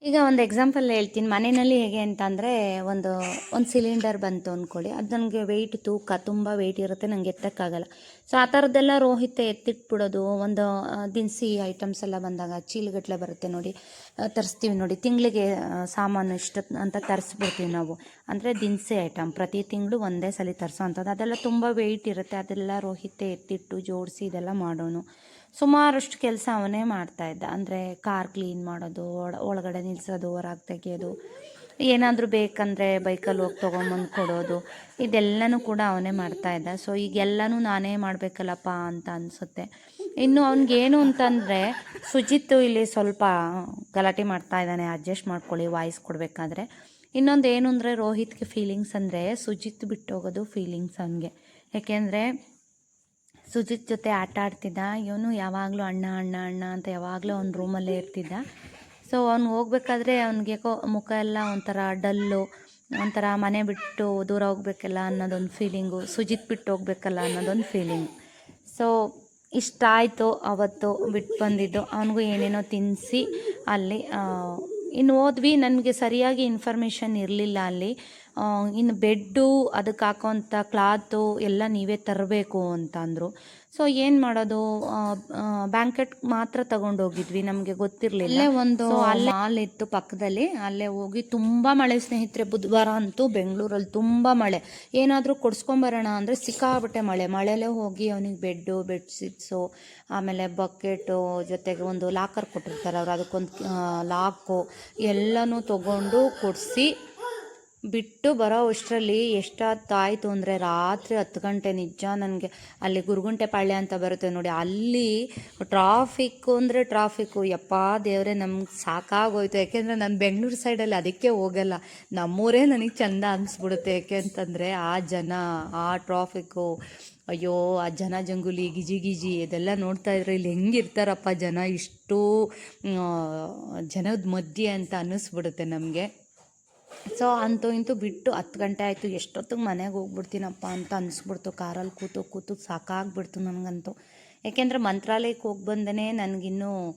ಈಗ ಒಂದು ಎಕ್ಸಾಂಪಲ್ ಹೇಳ್ತೀನಿ. ಮನೆಯಲ್ಲಿ ಹೇಗೆ ಅಂತಂದರೆ ಒಂದು ಒಂದು ಸಿಲಿಂಡರ್ ಬಂತು ಅಂದ್ಕೊಳ್ಳಿ ಅದು ನನಗೆ ವೆಯ್ಟ್ ತೂಕ, ತುಂಬ ವೆಯ್ಟ್ ಇರುತ್ತೆ ನನಗೆ ಎತ್ತಕ್ಕಾಗಲ್ಲ. ಸೊ ಆ ಥರದ್ದೆಲ್ಲ ರೋಹಿತ್ ಎತ್ತಿಟ್ಬಿಡೋದು. ಒಂದು ದಿನಸಿ ಐಟಮ್ಸ್ ಎಲ್ಲ ಬಂದಾಗ ಚೀಲಗಟ್ಟಲೆ ಬರುತ್ತೆ ನೋಡಿ. ತರಿಸ್ತೀವಿ ನೋಡಿ. ತಿಂಗಳಿಗೆ ಸಾಮಾನು ಇಷ್ಟ ಅಂತ ತರಿಸ್ಬಿಡ್ತೀವಿ ನಾವು. ಅಂದರೆ ದಿನಸಿ ಐಟಮ್ ಪ್ರತಿ ತಿಂಗಳು ಒಂದೇ ಸಲ ತರಿಸೋ ಅಂಥದ್ದು. ಅದೆಲ್ಲ ತುಂಬ ವೆಯ್ಟ್ ಇರುತ್ತೆ. ಅದೆಲ್ಲ ರೋಹಿತೆ ಎತ್ತಿಟ್ಟು ಜೋಡಿಸಿ ಇದೆಲ್ಲ ಮಾಡೋನು. ಸುಮಾರಷ್ಟು ಕೆಲಸ ಅವನೇ ಮಾಡ್ತಾ ಇದ್ದ. ಅಂದರೆ ಕಾರ್ ಕ್ಲೀನ್ ಮಾಡೋದು, ಒಳ, ಒಳಗಡೆ ನಿಲ್ಲಿಸೋದು ಹೊರಗೆ ತೆಗೆಯೋದು, ಏನಾದರೂ ಬೇಕಂದರೆ ಬೈಕಲ್ಲಿ ಹೋಗಿ ತೊಗೊಂಬಂದು ಕೊಡೋದು, ಇದೆಲ್ಲನೂ ಕೂಡ ಅವನೇ ಮಾಡ್ತಾ ಇದ್ದ. ಸೊ ಈಗೆಲ್ಲನೂ ನಾನೇ ಮಾಡಬೇಕಲ್ಲಪ್ಪ ಅಂತ ಅನಿಸುತ್ತೆ. ಇನ್ನು ಅವ್ನಿಗೇನು ಅಂತಂದರೆ, ಸುಜಿತ್ ಇಲ್ಲಿ ಸ್ವಲ್ಪ ಗಲಾಟೆ ಮಾಡ್ತಾ ಇದ್ದಾನೆ. ಅಡ್ಜಸ್ಟ್ ಮಾಡ್ಕೊಳ್ಳಿ ವಾಯ್ಸ್ ಕೊಡಬೇಕಾದ್ರೆ. ಇನ್ನೊಂದು ಏನು ಅಂದರೆ ರೋಹಿತ್ಗೆ ಫೀಲಿಂಗ್ಸ್ ಅಂದರೆ ಸುಜಿತ್ ಬಿಟ್ಟೋಗೋದು ಫೀಲಿಂಗ್ಸ್ ಅವನಿಗೆ. ಯಾಕೆಂದರೆ ಸುಜಿತ್ ಜೊತೆ ಆಟ ಆಡ್ತಿದ್ದ. ಇವನು ಯಾವಾಗಲೂ ಅಣ್ಣ ಅಣ್ಣ ಅಣ್ಣ ಅಂತ ಯಾವಾಗಲೂ ಅವ್ನ ರೂಮಲ್ಲೇ ಇರ್ತಿದ್ದ. ಸೊ ಅವ್ನು ಹೋಗ್ಬೇಕಾದ್ರೆ ಅವ್ನಿಗೆ ಮುಖ ಎಲ್ಲ ಒಂಥರ ಡಲ್ಲು, ಒಂಥರ ಮನೆ ಬಿಟ್ಟು ದೂರ ಹೋಗ್ಬೇಕಲ್ಲ ಅನ್ನೋದೊಂದು ಫೀಲಿಂಗು ಸುಜಿತ್ ಬಿಟ್ಟು ಹೋಗ್ಬೇಕಲ್ಲ ಅನ್ನೋದೊಂದು ಫೀಲಿಂಗ್ ಸೊ ಇಷ್ಟ ಆಯಿತು ಅವತ್ತು ಬಿಟ್ಟು ಬಂದಿದ್ದು. ಅವನಿಗೂ ಏನೇನೋ ತಿನ್ನಿಸಿ ಅಲ್ಲಿ ಇನ್ನು ಹೋದ್ವಿ ನನಗೆ ಸರಿಯಾಗಿ ಇನ್ಫಾರ್ಮೇಷನ್ ಇರಲಿಲ್ಲ ಅಲ್ಲಿ. ಇನ್ನು ಬೆಡ್ಡು ಅದಕ್ಕೆ ಹಾಕೋಂಥ ಕ್ಲಾತು ಎಲ್ಲ ನೀವೇ ತರಬೇಕು ಅಂತ ಅಂದರು. ಸೊ ಏನು ಮಾಡೋದು? ಬ್ಯಾಂಕೆಟ್ ಮಾತ್ರ ತಗೊಂಡೋಗಿದ್ವಿ ನಮಗೆ ಗೊತ್ತಿರಲಿಲ್ಲ. ಅಲ್ಲೇ ಒಂದು ಮಾಲ್ ಇತ್ತು ಪಕ್ಕದಲ್ಲಿ ಅಲ್ಲೇ ಹೋಗಿ ತುಂಬ ಮಳೆ ಸ್ನೇಹಿತರೆ ಬುಧವಾರ ಅಂತೂ ಬೆಂಗಳೂರಲ್ಲಿ ತುಂಬ ಮಳೆ. ಏನಾದರೂ ಕೊಡ್ಸ್ಕೊಂಬರೋಣ ಅಂದರೆ ಸಿಕ್ಕಾಬಿಟ್ಟೆ ಮಳೆ. ಮಳೆಯಲ್ಲೇ ಹೋಗಿ ಅವನಿಗೆ ಬೆಡ್ಡು ಬೆಡ್ಶೀಟ್ಸು ಆಮೇಲೆ ಬಕೆಟು ಜೊತೆಗೆ ಒಂದು ಲಾಕರ್ ಕೊಟ್ಟಿರ್ತಾರೆ ಅವರು. ಅದಕ್ಕೊಂದು ಲಾಕು ಎಲ್ಲನೂ ತೊಗೊಂಡು ಕೊಡಿಸಿ ಬಿಟ್ಟು ಬರೋ ಅಷ್ಟರಲ್ಲಿ ಎಷ್ಟೊತ್ತಾಯಿತು ಅಂದರೆ ರಾತ್ರಿ ಹತ್ತು ಗಂಟೆ ನಿಜ ನನಗೆ ಅಲ್ಲಿ ಗುರುಗುಂಟೆ ಪಾಳ್ಯ ಅಂತ ಬರುತ್ತೆ ನೋಡಿ, ಅಲ್ಲಿ ಟ್ರಾಫಿಕ್ಕು ಅಂದರೆ ಟ್ರಾಫಿಕ್ಕು ಯಪ್ಪ ದೇವರೇ, ನಮ್ಗೆ ಸಾಕಾಗೋಯ್ತು. ಯಾಕೆಂದರೆ ನಾನು ಬೆಂಗಳೂರು ಸೈಡಲ್ಲಿ ಅದಕ್ಕೆ ಹೋಗಲ್ಲ. ನಮ್ಮೂರೇ ನನಗೆ ಚಂದ ಅನಿಸ್ಬಿಡುತ್ತೆ. ಯಾಕೆ ಅಂತಂದರೆ ಆ ಜನ, ಆ ಟ್ರಾಫಿಕ್ಕು ಅಯ್ಯೋ, ಆ ಜನ ಜಂಗುಲಿ, ಗಿಜಿ ಗಿಜಿ, ಇದೆಲ್ಲ ನೋಡ್ತಾ ಇದ್ರೆ ಇಲ್ಲಿ ಹೆಂಗಿರ್ತಾರಪ್ಪ ಜನ. ಇಷ್ಟು ಜನದ ಮಧ್ಯೆ ಅಂತ ಅನ್ನಿಸ್ಬಿಡುತ್ತೆ ನಮಗೆ. ಸೊ ಅಂತೂ ಇಂತೂ ಬಿಟ್ಟು ಹತ್ತು ಗಂಟೆ ಆಯಿತು. ಎಷ್ಟೊತ್ತಿಗೆ ಮನೆಗೆ ಹೋಗ್ಬಿಡ್ತೀನಪ್ಪ ಅಂತ ಅನಿಸ್ಬಿಡ್ತು. ಕಾರಲ್ಲಿ ಕೂತು ಕೂತು ಸಾಕಾಗ್ಬಿಡ್ತು ನನಗಂತೂ. ಯಾಕೆಂದರೆ ಮಂತ್ರಾಲಯಕ್ಕೆ ಹೋಗಿ ಬಂದೇ ನನಗಿನ್ನೂ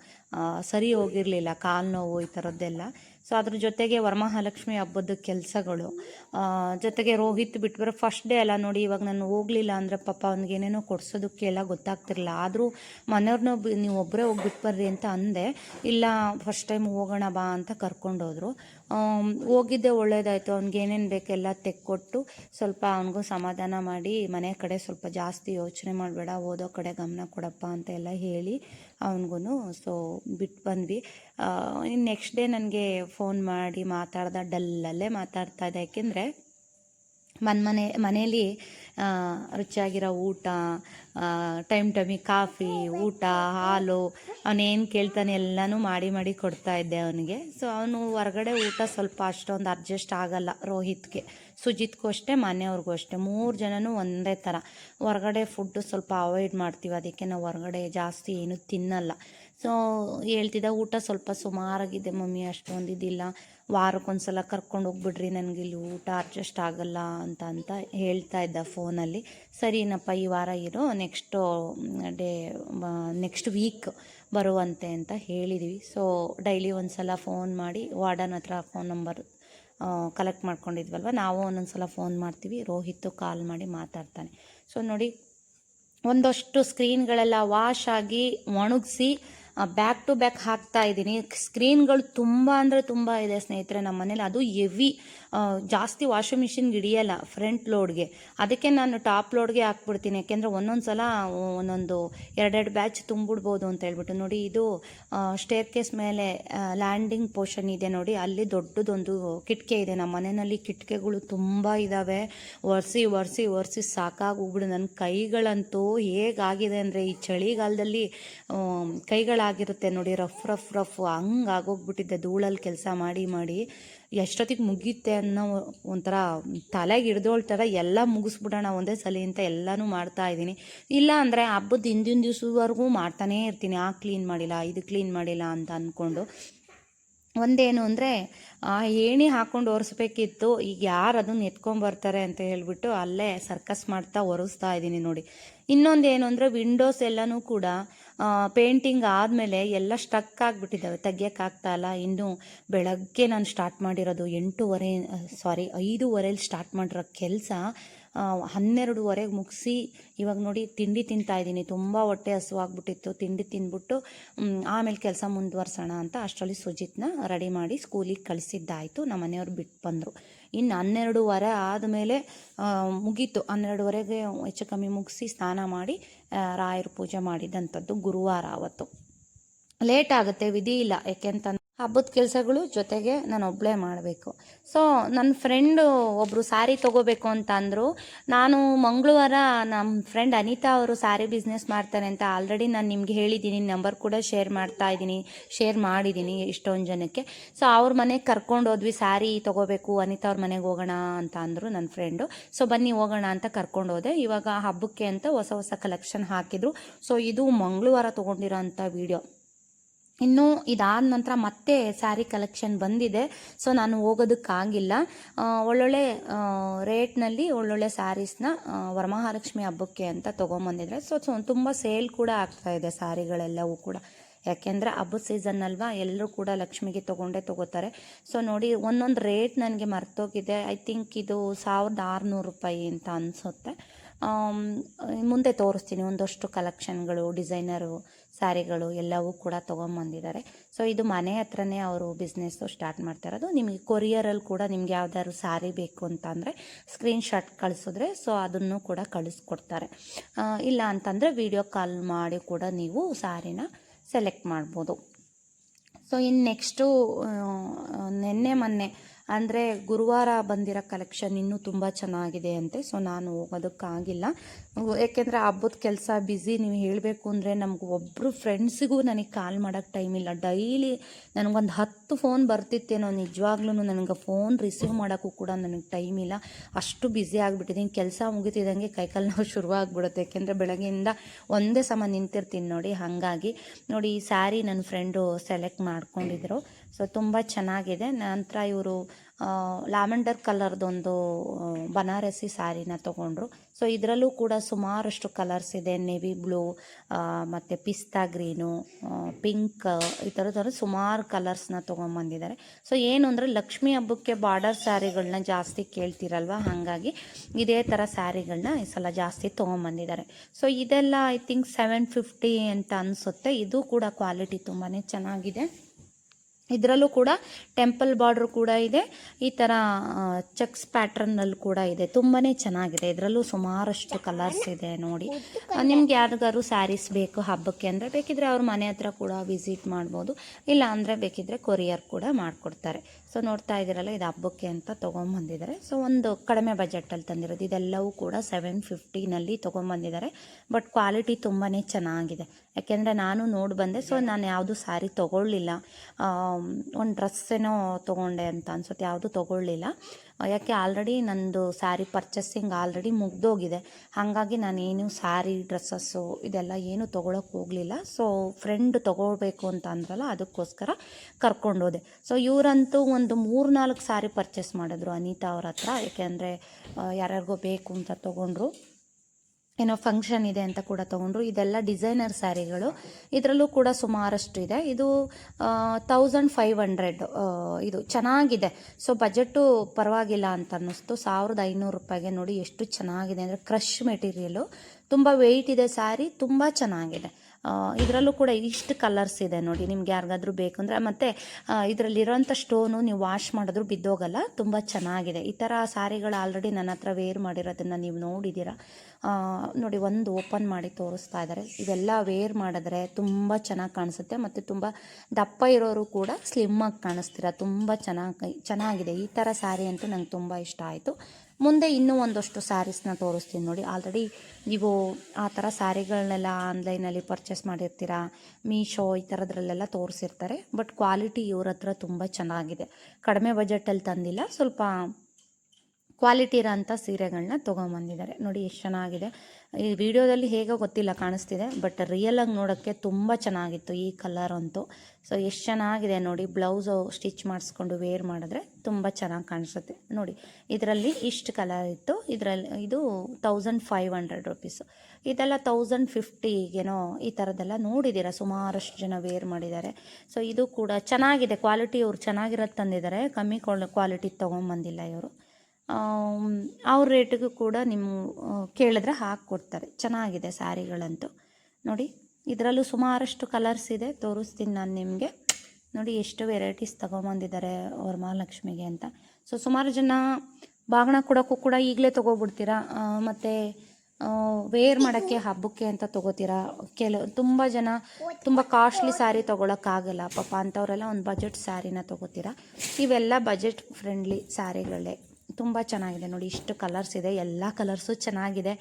ಸರಿ ಹೋಗಿರಲಿಲ್ಲ, ಕಾಲು ನೋವು ಈ ಥರದ್ದೆಲ್ಲ ಸೊ ಅದ್ರ ಜೊತೆಗೆ ವರಮಹಾಲಕ್ಷ್ಮಿ ಹಬ್ಬದ ಕೆಲಸಗಳು. ಜೊತೆಗೆ ರೋಹಿತ್ ಬಿಟ್ಬಿರೋ ಫಸ್ಟ್ ಡೇ ಅಲ್ಲ ನೋಡಿ, ಇವಾಗ ನಾನು ಹೋಗಲಿಲ್ಲ ಅಂದರೆ ಪಾಪ ಅವ್ನಿಗೆ ಏನೇನೋ ಕೊಡ್ಸೋದಕ್ಕೆಲ್ಲ ಗೊತ್ತಾಗ್ತಿರಲಿಲ್ಲ. ಆದರೂ ಮನೆಯವ್ರನ್ನ ನೀವು ಒಬ್ಬರೇ ಹೋಗ್ಬಿಟ್ಟು ಬರ್ರಿ ಅಂತ ಅಂದೆ. ಇಲ್ಲ ಫಸ್ಟ್ ಟೈಮ್ ಹೋಗೋಣ ಬಾ ಅಂತ ಕರ್ಕೊಂಡೋದ್ರು ಹೋಗಿದ್ದೆ, ಒಳ್ಳೇದಾಯಿತು. ಅವ್ನಿಗೆ ಏನೇನು ಬೇಕೆಲ್ಲ ತೆಕ್ಕೊಟ್ಟು ಸ್ವಲ್ಪ ಅವನಿಗೂ ಸಮಾಧಾನ ಮಾಡಿ ಮನೆ ಕಡೆ ಸ್ವಲ್ಪ ಜಾಸ್ತಿ ಯೋಚನೆ ಮಾಡಬೇಡ, ಓದೋ ಕಡೆ ಗಮನ ಕೊಡಪ್ಪ ಅಂತ ಎಲ್ಲ ಹೇಳಿ ಅವನಿಗೂ ಸೊ ಬಿಟ್ಟು ಬಂದ್ವಿ. ನೆಕ್ಸ್ಟ್ ಡೇ ನನಗೆ ಫೋನ್ ಮಾಡಿ ಮಾತಾಡ್ದ ಡಲ್ಲಲ್ಲೇ ಮಾತಾಡ್ತಾ ಇದ್ದೆ. ಯಾಕೆಂದರೆ ಮನ್ ಮನೆ, ಮನೆಯಲ್ಲಿ ರುಚಿಯಾಗಿರೋ ಊಟ ಟೈಮ್ ಟೈಮಿಗೆ ಕಾಫಿ, ಊಟ, ಹಾಲು ಅವನೇನು ಕೇಳ್ತಾನೆ ಎಲ್ಲನೂ ಮಾಡಿ ಮಾಡಿ ಕೊಡ್ತಾ ಇದ್ದೆ ಅವನಿಗೆ. ಸೊ ಅವನು ಹೊರಗಡೆ ಊಟ ಸ್ವಲ್ಪ ಅಷ್ಟೊಂದು ಅಡ್ಜಸ್ಟ್ ಆಗಲ್ಲ ರೋಹಿತ್ಗೆ. ಸುಜಿತ್ಗೂ ಅಷ್ಟೇ, ಮನೆಯವ್ರಿಗೂ ಅಷ್ಟೇ. ಮೂರು ಜನನೂ ಒಂದೇ ಥರ ಹೊರಗಡೆ ಫುಡ್ಡು ಸ್ವಲ್ಪ ಅವಾಯ್ಡ್ ಮಾಡ್ತೀವಿ. ಅದಕ್ಕೆ ನಾವು ಹೊರಗಡೆ ಜಾಸ್ತಿ ಏನು ತಿನ್ನಲ್ಲ. ಸೊ ಹೇಳ್ತಿದ್ದ, ಊಟ ಸ್ವಲ್ಪ ಸುಮಾರಾಗಿದೆ ಮಮ್ಮಿ, ಅಷ್ಟೊಂದು ಇದಿಲ್ಲ. ವಾರಕ್ಕೊಂದ್ಸಲ ಕರ್ಕೊಂಡು ಹೋಗ್ಬಿಡ್ರಿ, ನನಗೆ ಇಲ್ಲಿ ಊಟ ಅಡ್ಜಸ್ಟ್ ಆಗಲ್ಲ ಅಂತ ಅಂತ ಹೇಳ್ತಾ ಇದ್ದ ಫೋನಲ್ಲಿ. ಸರಿನಪ್ಪ ಈ ವಾರ ಇರೋ ನೆಕ್ಸ್ಟು ಡೇ ನೆಕ್ಸ್ಟ್ ವೀಕ್ ಬರುವಂತೆ ಅಂತ ಹೇಳಿದ್ವಿ. ಸೊ ಡೈಲಿ ಒಂದು ಸಲ ಫೋನ್ ಮಾಡಿ, ವಾರ್ಡನ್ ಹತ್ರ ಫೋನ್ ನಂಬರ್ ಕಲೆಕ್ಟ್ ಮಾಡ್ಕೊಂಡಿದ್ವಲ್ವ? ನಾವು ಒಂದೊಂದು ಸಲ ಫೋನ್ ಮಾಡ್ತೀವಿ. ರೋಹಿತ್ ಕಾಲ್ ಮಾಡಿ ಮಾತಾಡ್ತಾನೆ. ಸೊ ನೋಡಿ, ಒಂದಷ್ಟು ಸ್ಕ್ರೀನ್ಗಳೆಲ್ಲ ವಾಶ್ ಆಗಿ ಒಣಗಿಸಿ ಬ್ಯಾಕ್ ಟು ಬ್ಯಾಕ್ ಹಾಕ್ತಾ ಇದ್ದೀನಿ. ಸ್ಕ್ರೀನ್ಗಳು ತುಂಬ ಅಂದರೆ ತುಂಬ ಇದೆ ಸ್ನೇಹಿತರೆ ನಮ್ಮ ಮನೇಲಿ. ಅದು ಎವಿ ಜಾಸ್ತಿ ವಾಷಿಂಗ್ ಮಿಷಿನ್ಗೆ ಹಿಡಿಯಲ್ಲ ಫ್ರಂಟ್ ಲೋಡ್ಗೆ ಅದಕ್ಕೆ ನಾನು ಟಾಪ್ ಲೋಡ್ಗೆ ಹಾಕ್ಬಿಡ್ತೀನಿ. ಯಾಕೆಂದರೆ ಒಂದೊಂದು ಸಲ ಒಂದೊಂದು ಎರಡೆರಡು ಬ್ಯಾಚ್ ತುಂಬಿಡ್ಬೋದು ಅಂತ ಹೇಳ್ಬಿಟ್ಟು. ನೋಡಿ ಇದು ಸ್ಟೇರ್ ಕೇಸ್ ಮೇಲೆ ಲ್ಯಾಂಡಿಂಗ್ ಪೋರ್ಷನ್ ಇದೆ ನೋಡಿ. ಅಲ್ಲಿ ದೊಡ್ಡದೊಂದು ಕಿಟಕಿ ಇದೆ. ನಮ್ಮ ಮನೆಯಲ್ಲಿ ಕಿಟಕಿಗಳು ತುಂಬ ಇದ್ದಾವೆ ಒರೆಸಿ ಒರೆಸಿ ಒರೆಸಿ ಸಾಕಾಗಿ ಹೋಗ್ಬಿಡು. ನನ್ನ ಕೈಗಳಂತೂ ಹೇಗಾಗಿದೆ ಅಂದರೆ ಈ ಚಳಿಗಾಲದಲ್ಲಿ ಆಮ್, ಕೈಗಳಾಗಿರುತ್ತೆ ನೋಡಿ, ರಫ್ ರಫ್ ರಫ್. ಹಂಗೆ ಆಗೋಗ್ಬಿಟ್ಟಿದ್ದೆ ಧೂಳಲ್ಲಿ ಕೆಲಸ ಮಾಡಿ ಮಾಡಿ. ಎಷ್ಟೊತ್ತಿಗೆ ಮುಗಿಯುತ್ತೆ ಅನ್ನೋ ಒಂಥರ ತಲೆಗೆ ಹಿಡ್ದೋಳ್ ಥರ ಎಲ್ಲ ಮುಗಿಸ್ಬಿಡೋಣ ಒಂದೇ ಸಲ ಅಂತ ಎಲ್ಲನೂ ಮಾಡ್ತಾ ಇದ್ದೀನಿ. ಇಲ್ಲ ಅಂದರೆ ಹಬ್ಬದ ಹಿಂದಿನ ದಿವಸವರೆಗೂ ಮಾಡ್ತಾನೇ ಇರ್ತೀನಿ. ಆ ಕ್ಲೀನ್ ಮಾಡಿಲ್ಲ, ಇದು ಕ್ಲೀನ್ ಮಾಡಿಲ್ಲ ಅಂತ ಅಂದ್ಕೊಂಡು ಒಂದೇನು ಅಂದರೆ ಏಣಿ ಹಾಕೊಂಡು ಒರೆಸ್ಬೇಕಿತ್ತು. ಈಗ ಯಾರು ಅದನ್ನ ಎತ್ಕೊಂಬರ್ತಾರೆ ಅಂತ ಹೇಳ್ಬಿಟ್ಟು ಅಲ್ಲೇ ಸರ್ಕಸ್ ಮಾಡ್ತಾ ಒರೆಸ್ತಾ ಇದ್ದೀನಿ ನೋಡಿ. ಇನ್ನೊಂದು ಏನು ಅಂದರೆ ವಿಂಡೋಸ್ ಎಲ್ಲನೂ ಕೂಡ ಪೇಂಟಿಂಗ್ ಆದಮೇಲೆ ಎಲ್ಲ ಸ್ಟಕ್ ಆಗಿಬಿಟ್ಟಿದ್ದಾವೆ. ತೆಗಿಯೋಕ್ಕಾಗ್ತಾ ಇಲ್ಲ. ಇನ್ನೂ ಬೆಳಗ್ಗೆ ನಾನು ಸ್ಟಾರ್ಟ್ ಮಾಡಿರೋದು ಎಂಟೂವರೆ ಸಾರಿ ಐದೂವರೆಲಿ ಸ್ಟಾರ್ಟ್ ಮಾಡಿರೋ ಕೆಲಸ ಹನ್ನೆರಡುವರೆಗೆ ಮುಗಿಸಿ ಇವಾಗ ನೋಡಿ ತಿಂಡಿ ತಿಂತಾ ಇದ್ದೀನಿ. ತುಂಬ ಹೊಟ್ಟೆ ಹಸುವಾಗ್ಬಿಟ್ಟಿತ್ತು ತಿಂಡಿ ತಿಂದ್ಬಿಟ್ಟು ಆಮೇಲೆ ಕೆಲಸ ಮುಂದುವರ್ಸೋಣ ಅಂತ ಅಷ್ಟರಲ್ಲಿ ಸುಜಿತ್ನ ರೆಡಿ ಮಾಡಿ ಸ್ಕೂಲಿಗೆ ಕಳಿಸಿದ್ದಾಯಿತು. ನಮ್ಮ ಮನೆಯವ್ರು ಬಿಟ್ಟು ಬಂದರು. ಇನ್ನು ಹನ್ನೆರಡೂವರೆ ಆದಮೇಲೆ ಮುಗೀತು. ಹನ್ನೆರಡುವರೆಗೆ ಹೆಚ್ಚು ಕಮ್ಮಿ ಮುಗಿಸಿ ಸ್ನಾನ ಮಾಡಿ ರಾಯರು ಪೂಜೆ ಮಾಡಿದಂಥದ್ದು ಗುರುವಾರ ಆವತ್ತು. ಲೇಟ್ ಆಗುತ್ತೆ, ವಿಧಿ ಇಲ್ಲ. ಯಾಕೆಂತ ಹಬ್ಬದ ಕೆಲಸಗಳು ಜೊತೆಗೆ ನಾನು ಒಬ್ಬಳೇ ಮಾಡಬೇಕು. ಸೊ ನನ್ನ ಫ್ರೆಂಡು ಒಬ್ಬರು ಸ್ಯಾರಿ ತೊಗೋಬೇಕು ಅಂತ ಅಂದರು. ನಾನು ಮಂಗಳವಾರ ನಮ್ಮ ಫ್ರೆಂಡ್ ಅನಿತಾ ಅವರು ಸ್ಯಾರಿ ಬಿಸ್ನೆಸ್ ಮಾಡ್ತಾರೆ ಅಂತ ಆಲ್ರೆಡಿ ನಾನು ನಿಮ್ಗೆ ಹೇಳಿದ್ದೀನಿ ನಂಬರ್ ಕೂಡ ಶೇರ್ ಮಾಡ್ತಾ ಇದ್ದೀನಿ ಶೇರ್ ಮಾಡಿದ್ದೀನಿ ಇಷ್ಟೊಂದು ಜನಕ್ಕೆ. ಸೊ ಅವ್ರ ಮನೆಗೆ ಕರ್ಕೊಂಡು ಹೋದ್ವಿ ಸ್ಯಾರಿ ತೊಗೋಬೇಕು, ಅನಿತಾ ಅವ್ರ ಮನೆಗೆ ಹೋಗೋಣ ಅಂತ ಅಂದರು ನನ್ನ ಫ್ರೆಂಡು ಸೊ ಬನ್ನಿ ಹೋಗೋಣ ಅಂತ ಕರ್ಕೊಂಡು ಹೋದೆ. ಇವಾಗ ಹಬ್ಬಕ್ಕೆ ಅಂತ ಹೊಸ ಹೊಸ ಕಲೆಕ್ಷನ್ ಹಾಕಿದರು. ಸೊ ಇದು ಮಂಗಳವಾರ ತೊಗೊಂಡಿರೋ ಅಂಥ ವೀಡಿಯೋ ಇನ್ನು ಇದಾದ ನಂತರ ಮತ್ತೆ ಸ್ಯಾರಿ ಕಲೆಕ್ಷನ್ ಬಂದಿದೆ. ಸೊ ನಾನು ಹೋಗೋದಕ್ಕಾಗಿಲ್ಲ. ಒಳ್ಳೊಳ್ಳೆ ರೇಟ್ನಲ್ಲಿ ಒಳ್ಳೊಳ್ಳೆ ಸ್ಯಾರೀಸ್ನ ವರಮಹಾಲಕ್ಷ್ಮಿ ಹಬ್ಬಕ್ಕೆ ಅಂತ ತೊಗೊಂಬಂದಿದ್ರೆ ಸೊ ಸೊ ತುಂಬ ಸೇಲ್ ಕೂಡ ಆಗ್ತಾ ಇದೆ ಸ್ಯಾರಿಗಳೆಲ್ಲವೂ ಕೂಡ. ಯಾಕೆಂದರೆ ಹಬ್ಬದ ಸೀಸನ್ ಅಲ್ವಾ, ಎಲ್ಲರೂ ಕೂಡ ಲಕ್ಷ್ಮಿಗೆ ತೊಗೊಂಡೇ ತೊಗೋತಾರೆ. ಸೊ ನೋಡಿ, ಒಂದೊಂದು ರೇಟ್ ನನಗೆ ಮರ್ತೋಗಿದೆ. ಐ ಥಿಂಕ್ ಇದು ಸಾವಿರದ ಆರುನೂರು ರೂಪಾಯಿ ಅಂತ ಅನಿಸುತ್ತೆ. ಮುಂದೆ ತೋರಿಸ್ತೀನಿ ಒಂದಷ್ಟು ಕಲೆಕ್ಷನ್ಗಳು, ಡಿಸೈನರು. ಸ್ಯಾರಿಗಳು ಎಲ್ಲವೂ ಕೂಡ ತೊಗೊಂಬಂದಿದ್ದಾರೆ. ಸೊ ಇದು ಮನೆ ಹತ್ರನೇ ಅವರು ಬಿಸ್ನೆಸ್ಸು ಸ್ಟಾರ್ಟ್ ಮಾಡ್ತಾ ಇರೋದು ನಿಮಗೆ ಕೊರಿಯರಲ್ಲಿ ಕೂಡ ನಿಮ್ಗೆ ಯಾವ್ದಾದ್ರು ಸ್ಯಾರಿ ಬೇಕು ಅಂತ ಅಂದರೆ ಸ್ಕ್ರೀನ್ಶಾಟ್ ಕಳಿಸಿದ್ರೆ ಸೊ ಅದನ್ನು ಕೂಡ ಕಳಿಸ್ಕೊಡ್ತಾರೆ. ಇಲ್ಲ ಅಂತಂದರೆ ವಿಡಿಯೋ ಕಾಲ್ ಮಾಡಿ ಕೂಡ ನೀವು ಸ್ಯಾರಿನ ಸೆಲೆಕ್ಟ್ ಮಾಡ್ಬೋದು. ಸೊ ಇನ್ನು ನೆಕ್ಸ್ಟು ನಿನ್ನೆ ಮೊನ್ನೆ ಅಂದರೆ ಗುರುವಾರ ಬಂದಿರೋ ಕಲೆಕ್ಷನ್ ಇನ್ನೂ ತುಂಬ ಚೆನ್ನಾಗಿದೆ ಅಂತೆ. ಸೊ ನಾನು ಹೋಗೋದಕ್ಕಾಗಿಲ್ಲ. ಏಕೆಂದರೆ ಹಬ್ಬದ ಕೆಲಸ ಬ್ಯುಸಿ ನೀವು ಹೇಳಬೇಕು ಅಂದರೆ ನಮ್ಗೆ ಒಬ್ಬರು ಫ್ರೆಂಡ್ಸಿಗೂ ನನಗೆ ಕಾಲ್ ಮಾಡೋಕ್ಕೆ ಟೈಮ್ ಇಲ್ಲ. ಡೈಲಿ ನನಗೊಂದು ಹತ್ತು ಫೋನ್ ಬರ್ತಿತ್ತೇನೋ ನಿಜವಾಗ್ಲೂ ನನಗೆ ಫೋನ್ ರಿಸೀವ್ ಮಾಡೋಕ್ಕೂ ಕೂಡ ನನಗೆ ಟೈಮ್ ಇಲ್ಲ. ಅಷ್ಟು ಬ್ಯುಸಿ ಆಗಿಬಿಟ್ಟಿದ್ದೀನಿ ಕೆಲಸ ಮುಗಿತಿದ್ದಂಗೆ ಕೈಕಾಲು ಶುರು ಆಗಿಬಿಡುತ್ತೆ ಯಾಕೆಂದರೆ ಬೆಳಗ್ಗೆಯಿಂದ ಒಂದೇ ಸಮ ನಿಂತಿರ್ತೀನಿ ನೋಡಿ. ಹಾಗಾಗಿ ನೋಡಿ, ಈ ಸ್ಯಾರಿ ನನ್ನ ಫ್ರೆಂಡು ಸೆಲೆಕ್ಟ್ ಮಾಡ್ಕೊಂಡಿದ್ರು. ಸೊ ತುಂಬ ಚೆನ್ನಾಗಿದೆ. ನಂತರ ಇವರು ಲ್ಯಾವೆಂಡರ್ ಕಲರ್ದೊಂದು ಬನಾರಸಿ ಸ್ಯಾರಿನ ತೊಗೊಂಡ್ರು. ಸೊ ಇದರಲ್ಲೂ ಕೂಡ ಸುಮಾರಷ್ಟು ಕಲರ್ಸ್ ಇದೆ. ನೆವಿ ಬ್ಲೂ ಮತ್ತು ಪಿಸ್ತಾ ಗ್ರೀನು ಪಿಂಕ್, ಈ ಥರ ಥರ ಸುಮಾರು ಕಲರ್ಸ್ನ ತೊಗೊಂಬಂದಿದ್ದಾರೆ. ಸೊ ಏನು ಅಂದರೆ ಲಕ್ಷ್ಮೀ ಹಬ್ಬಕ್ಕೆ ಬಾರ್ಡರ್ ಸ್ಯಾರಿಗಳನ್ನ ಜಾಸ್ತಿ ಕೇಳ್ತಿರಲ್ವ? ಹಾಗಾಗಿ ಇದೇ ಥರ ಸ್ಯಾರಿಗಳನ್ನ ಈ ಸಲ ಜಾಸ್ತಿ ತೊಗೊಂಬಂದಿದ್ದಾರೆ. ಸೊ ಇದೆಲ್ಲ ಐ ಥಿಂಕ್ ಸೆವೆನ್ ಫಿಫ್ಟಿ ಅಂತ ಅನಿಸುತ್ತೆ. ಇದು ಕೂಡ ಕ್ವಾಲಿಟಿ ತುಂಬಾ ಚೆನ್ನಾಗಿದೆ. ಇದರಲ್ಲೂ ಕೂಡ ಟೆಂಪಲ್ ಬಾರ್ಡ್ರ್ ಕೂಡ ಇದೆ. ಈ ಥರ ಚೆಕ್ಸ್ ಪ್ಯಾಟ್ರನ್ನಲ್ಲಿ ಕೂಡ ಇದೆ. ತುಂಬಾ ಚೆನ್ನಾಗಿದೆ. ಇದರಲ್ಲೂ ಸುಮಾರಷ್ಟು ಕಲರ್ಸ್ ಇದೆ ನೋಡಿ. ನಿಮ್ಗೆ ಯಾರಿಗಾದ್ರು ಸ್ಯಾರೀಸ್ ಬೇಕು ಹಬ್ಬಕ್ಕೆ ಅಂದರೆ ಬೇಕಿದ್ರೆ ಅವ್ರ ಮನೆ ಹತ್ರ ಕೂಡ ವಿಸಿಟ್ ಮಾಡ್ಬೋದು. ಇಲ್ಲ ಅಂದರೆ ಬೇಕಿದ್ರೆ ಕೊರಿಯರ್ ಕೂಡ ಮಾಡಿಕೊಡ್ತಾರೆ. ಸೊ ನೋಡ್ತಾ ಇದ್ದೀರಲ್ಲ ಇದು ಹಬ್ಬಕ್ಕೆ ಅಂತ ತೊಗೊಂಬಂದಿದ್ದಾರೆ. ಸೊ ಒಂದು ಕಡಿಮೆ ಬಜೆಟಲ್ಲಿ ತಂದಿರೋದು. ಇದೆಲ್ಲವೂ ಕೂಡ ಸೆವೆನ್ ಫಿಫ್ಟಿನಲ್ಲಿ ತೊಗೊಂಬಂದಿದ್ದಾರೆ. ಬಟ್ ಕ್ವಾಲಿಟಿ ತುಂಬಾ ಚೆನ್ನಾಗಿದೆ. ಯಾಕೆಂದರೆ ನಾನು ನೋಡಿ ಬಂದೆ ಸೊ ನಾನು ಯಾವುದು ಸ್ಯಾರಿ ತೊಗೊಳ್ಳಿಲ್ಲ. ಒಂದು ಡ್ರೆಸ್ಸೇನೋ ತೊಗೊಂಡೆ ಅಂತ ಅನ್ಸುತ್ತೆ, ಯಾವುದು ತೊಗೊಳ್ಳಿಲ್ಲ. ಯಾಕೆ ಆಲ್ರೆಡಿ ನಂದು ಸ್ಯಾರಿ ಪರ್ಚೇಸಿಂಗ್ ಆಲ್ರೆಡಿ ಮುಗ್ದೋಗಿದೆ. ಹಾಗಾಗಿ ನಾನೇನು ಸ್ಯಾರಿ ಡ್ರೆಸ್ಸಸ್ಸು ಇದೆಲ್ಲ ಏನು ತೊಗೊಳಕ್ಕೆ ಹೋಗಲಿಲ್ಲ. ಸೊ ಫ್ರೆಂಡ್ ತೊಗೊಳ್ಬೇಕು ಅಂತ ಅಂದ್ರಲ್ಲ, ಅದಕ್ಕೋಸ್ಕರ ಕರ್ಕೊಂಡೋದೆ ಸೊ ಇವರಂತೂ ಒಂದು ಮೂರು ನಾಲ್ಕು ಸ್ಯಾರಿ ಪರ್ಚೇಸ್ ಮಾಡಿದ್ರು ಅನಿತಾ ಅವ್ರ ಹತ್ರ. ಯಾಕೆಂದರೆ ಯಾರ್ಯಾರಿಗೋ ಬೇಕು ಅಂತ ತೊಗೊಂಡ್ರು. ಏನೋ ಫಂಕ್ಷನ್ ಇದೆ ಅಂತ ಕೂಡ ತೊಗೊಂಡ್ರು. ಇದೆಲ್ಲ ಡಿಸೈನರ್ ಸ್ಯಾರಿಗಳು. ಇದರಲ್ಲೂ ಕೂಡ ಸುಮಾರಷ್ಟು ಇದೆ. ಇದು ತೌಸಂಡ್ ಫೈವ್ ಹಂಡ್ರೆಡ್ ಇದು ಚೆನ್ನಾಗಿದೆ. ಸೊ ಬಜೆಟ್ಟು ಪರವಾಗಿಲ್ಲ ಅಂತ ಅನ್ನಿಸ್ತು. ಸಾವಿರದ ಐನೂರು ರೂಪಾಯಿಗೆ ನೋಡಿ ಎಷ್ಟು ಚೆನ್ನಾಗಿದೆ. ಅಂದರೆ ಕ್ರಶ್ ಮೆಟೀರಿಯಲು ತುಂಬ ವೆಯ್ಟ್ ಇದೆ ಸ್ಯಾರಿ. ತುಂಬ ಚೆನ್ನಾಗಿದೆ. ಇದರಲ್ಲೂ ಕೂಡ ಇಷ್ಟು ಕಲರ್ಸ್ ಇದೆ ನೋಡಿ, ನಿಮ್ಗೆ ಯಾರಿಗಾದ್ರೂ ಬೇಕು ಅಂದರೆ. ಮತ್ತು ಇದರಲ್ಲಿರೋಂಥ ಸ್ಟೋನು ನೀವು ವಾಶ್ ಮಾಡಿದ್ರು ಬಿದ್ದೋಗಲ್ಲ, ತುಂಬ ಚೆನ್ನಾಗಿದೆ. ಈ ಥರ ಸಾರಿಗಳು ಆಲ್ರೆಡಿ ನನ್ನ ಹತ್ರ ವೇರ್ ಮಾಡಿರೋದನ್ನು ನೀವು ನೋಡಿದ್ದೀರಾ? ನೋಡಿ, ಒಂದು ಓಪನ್ ಮಾಡಿ ತೋರಿಸ್ತಾ ಇದ್ದಾರೆ. ಇವೆಲ್ಲ ವೇರ್ ಮಾಡಿದ್ರೆ ತುಂಬ ಚೆನ್ನಾಗಿ ಕಾಣಿಸುತ್ತೆ ಮತ್ತು ತುಂಬ ದಪ್ಪ ಇರೋರು ಕೂಡ ಸ್ಲಿಮ್ಮಾಗಿ ಕಾಣಿಸ್ತೀರ? ತುಂಬ ಚೆನ್ನಾಗಿ, ಚೆನ್ನಾಗಿದೆ. ಈ ಥರ ಸ್ಯಾರಿ ಅಂತೂ ನಂಗೆ ತುಂಬ ಇಷ್ಟ ಆಯಿತು. ಮುಂದೆ ಇನ್ನೂ ಒಂದಷ್ಟು ಸ್ಯಾರೀಸ್ನ ತೋರಿಸ್ತೀನಿ ನೋಡಿ. ಆಲ್ರೆಡಿ ನೀವು ಆ ಥರ ಸ್ಯಾರಿಗಳನ್ನೆಲ್ಲ ಆನ್ಲೈನಲ್ಲಿ ಪರ್ಚೇಸ್ ಮಾಡಿರ್ತೀರಾ ಮೀಶೋ ಈ ಥರದ್ರಲ್ಲೆಲ್ಲ ತೋರಿಸಿರ್ತಾರೆ. ಬಟ್ ಕ್ವಾಲಿಟಿ ಇವ್ರ ಹತ್ರ ತುಂಬ ಚೆನ್ನಾಗಿದೆ. ಕಡಿಮೆ ಬಜೆಟಲ್ಲಿ ತಂದಿಲ್ಲ. ಸ್ವಲ್ಪ ಕ್ವಾಲಿಟಿ ಇರೋಂಥ ಸೀರೆಗಳನ್ನ ತೊಗೊಂಬಂದಿದ್ದಾರೆ. ನೋಡಿ ಎಷ್ಟು ಚೆನ್ನಾಗಿದೆ. ಈ ವಿಡಿಯೋದಲ್ಲಿ ಹೇಗೋ ಗೊತ್ತಿಲ್ಲ, ಕಾಣಿಸ್ತಿದೆ ಬಟ್ ರಿಯಲಾಗಿ ನೋಡೋಕ್ಕೆ ತುಂಬ ಚೆನ್ನಾಗಿತ್ತು ಈ ಕಲರ್ ಅಂತೂ. ಸೊ ಎಷ್ಟು ಚೆನ್ನಾಗಿದೆ ನೋಡಿ ಬ್ಲೌಸು ಸ್ಟಿಚ್ ಮಾಡಿಸ್ಕೊಂಡು ವೇರ್ ಮಾಡಿದ್ರೆ ತುಂಬ ಚೆನ್ನಾಗಿ ಕಾಣಿಸುತ್ತೆ. ನೋಡಿ, ಇದರಲ್ಲಿ ಇಷ್ಟು ಕಲರ್ ಇತ್ತು. ಇದರಲ್ಲಿ, ಇದು ತೌಸಂಡ್ ಫೈವ್ ಹಂಡ್ರೆಡ್ ರುಪೀಸು ಇದೆಲ್ಲ ತೌಸಂಡ್ ಫಿಫ್ಟಿಗೇನೋ ಈ ಥರದ್ದೆಲ್ಲ ನೋಡಿದ್ದೀರಾ? ಸುಮಾರಷ್ಟು ಜನ ವೇರ್ ಮಾಡಿದ್ದಾರೆ. ಸೊ ಇದು ಕೂಡ ಚೆನ್ನಾಗಿದೆ ಕ್ವಾಲಿಟಿ ಇವ್ರು ಚೆನ್ನಾಗಿರೋದು ತಂದಿದ್ದಾರೆ. ಕಮ್ಮಿ ಕ್ವಾಲಿಟಿ ತೊಗೊಂಬಂದಿಲ್ಲ ಇವರು. ಅವ್ರ ರೇಟಿಗೂ ಕೂಡ ನಿಮ್ಮ ಕೇಳಿದ್ರೆ ಹಾಕ್ಕೊಡ್ತಾರೆ ಚೆನ್ನಾಗಿದೆ ಸ್ಯಾರಿಗಳಂತೂ. ನೋಡಿ, ಇದರಲ್ಲೂ ಸುಮಾರಷ್ಟು ಕಲರ್ಸ್ ಇದೆ. ತೋರಿಸ್ತೀನಿ ನಾನು ನಿಮಗೆ. ನೋಡಿ, ಎಷ್ಟು ವೆರೈಟೀಸ್ ತೊಗೊಂಬಂದಿದ್ದಾರೆ ಅವ್ರ ಮಹಾಲಕ್ಷ್ಮಿಗೆ ಅಂತ. ಸೊ ಸುಮಾರು ಜನ ಬಾಗಣ ಕೊಡೋಕ್ಕೂ ಕೂಡ ಈಗಲೇ ತೊಗೊಬಿಡ್ತೀರಾ? ಮತ್ತು ವೇರ್ ಮಾಡೋಕ್ಕೆ ಹಬ್ಬಕ್ಕೆ ಅಂತ ತೊಗೋತೀರಾ? ಕೆಲವು, ತುಂಬ ಜನ, ತುಂಬ ಕಾಸ್ಟ್ಲಿ ಸ್ಯಾರಿ ತೊಗೊಳಕ್ಕಾಗಲ್ಲ. ಪಾಪ ಅಂಥವರೆಲ್ಲ ಒಂದು ಬಜೆಟ್ ಸ್ಯಾರಿನ ತೊಗೋತೀರಾ? ಇವೆಲ್ಲ ಬಜೆಟ್ ಫ್ರೆಂಡ್ಲಿ ಸ್ಯಾರಿಗಳೇ ತುಂಬ ಚೆನ್ನಾಗಿದೆ ನೋಡಿ, ಇಷ್ಟು ಕಲರ್ಸ್ ಇದೆ, ಎಲ್ಲ ಕಲರ್ಸು ಚೆನ್ನಾಗಿದೆ.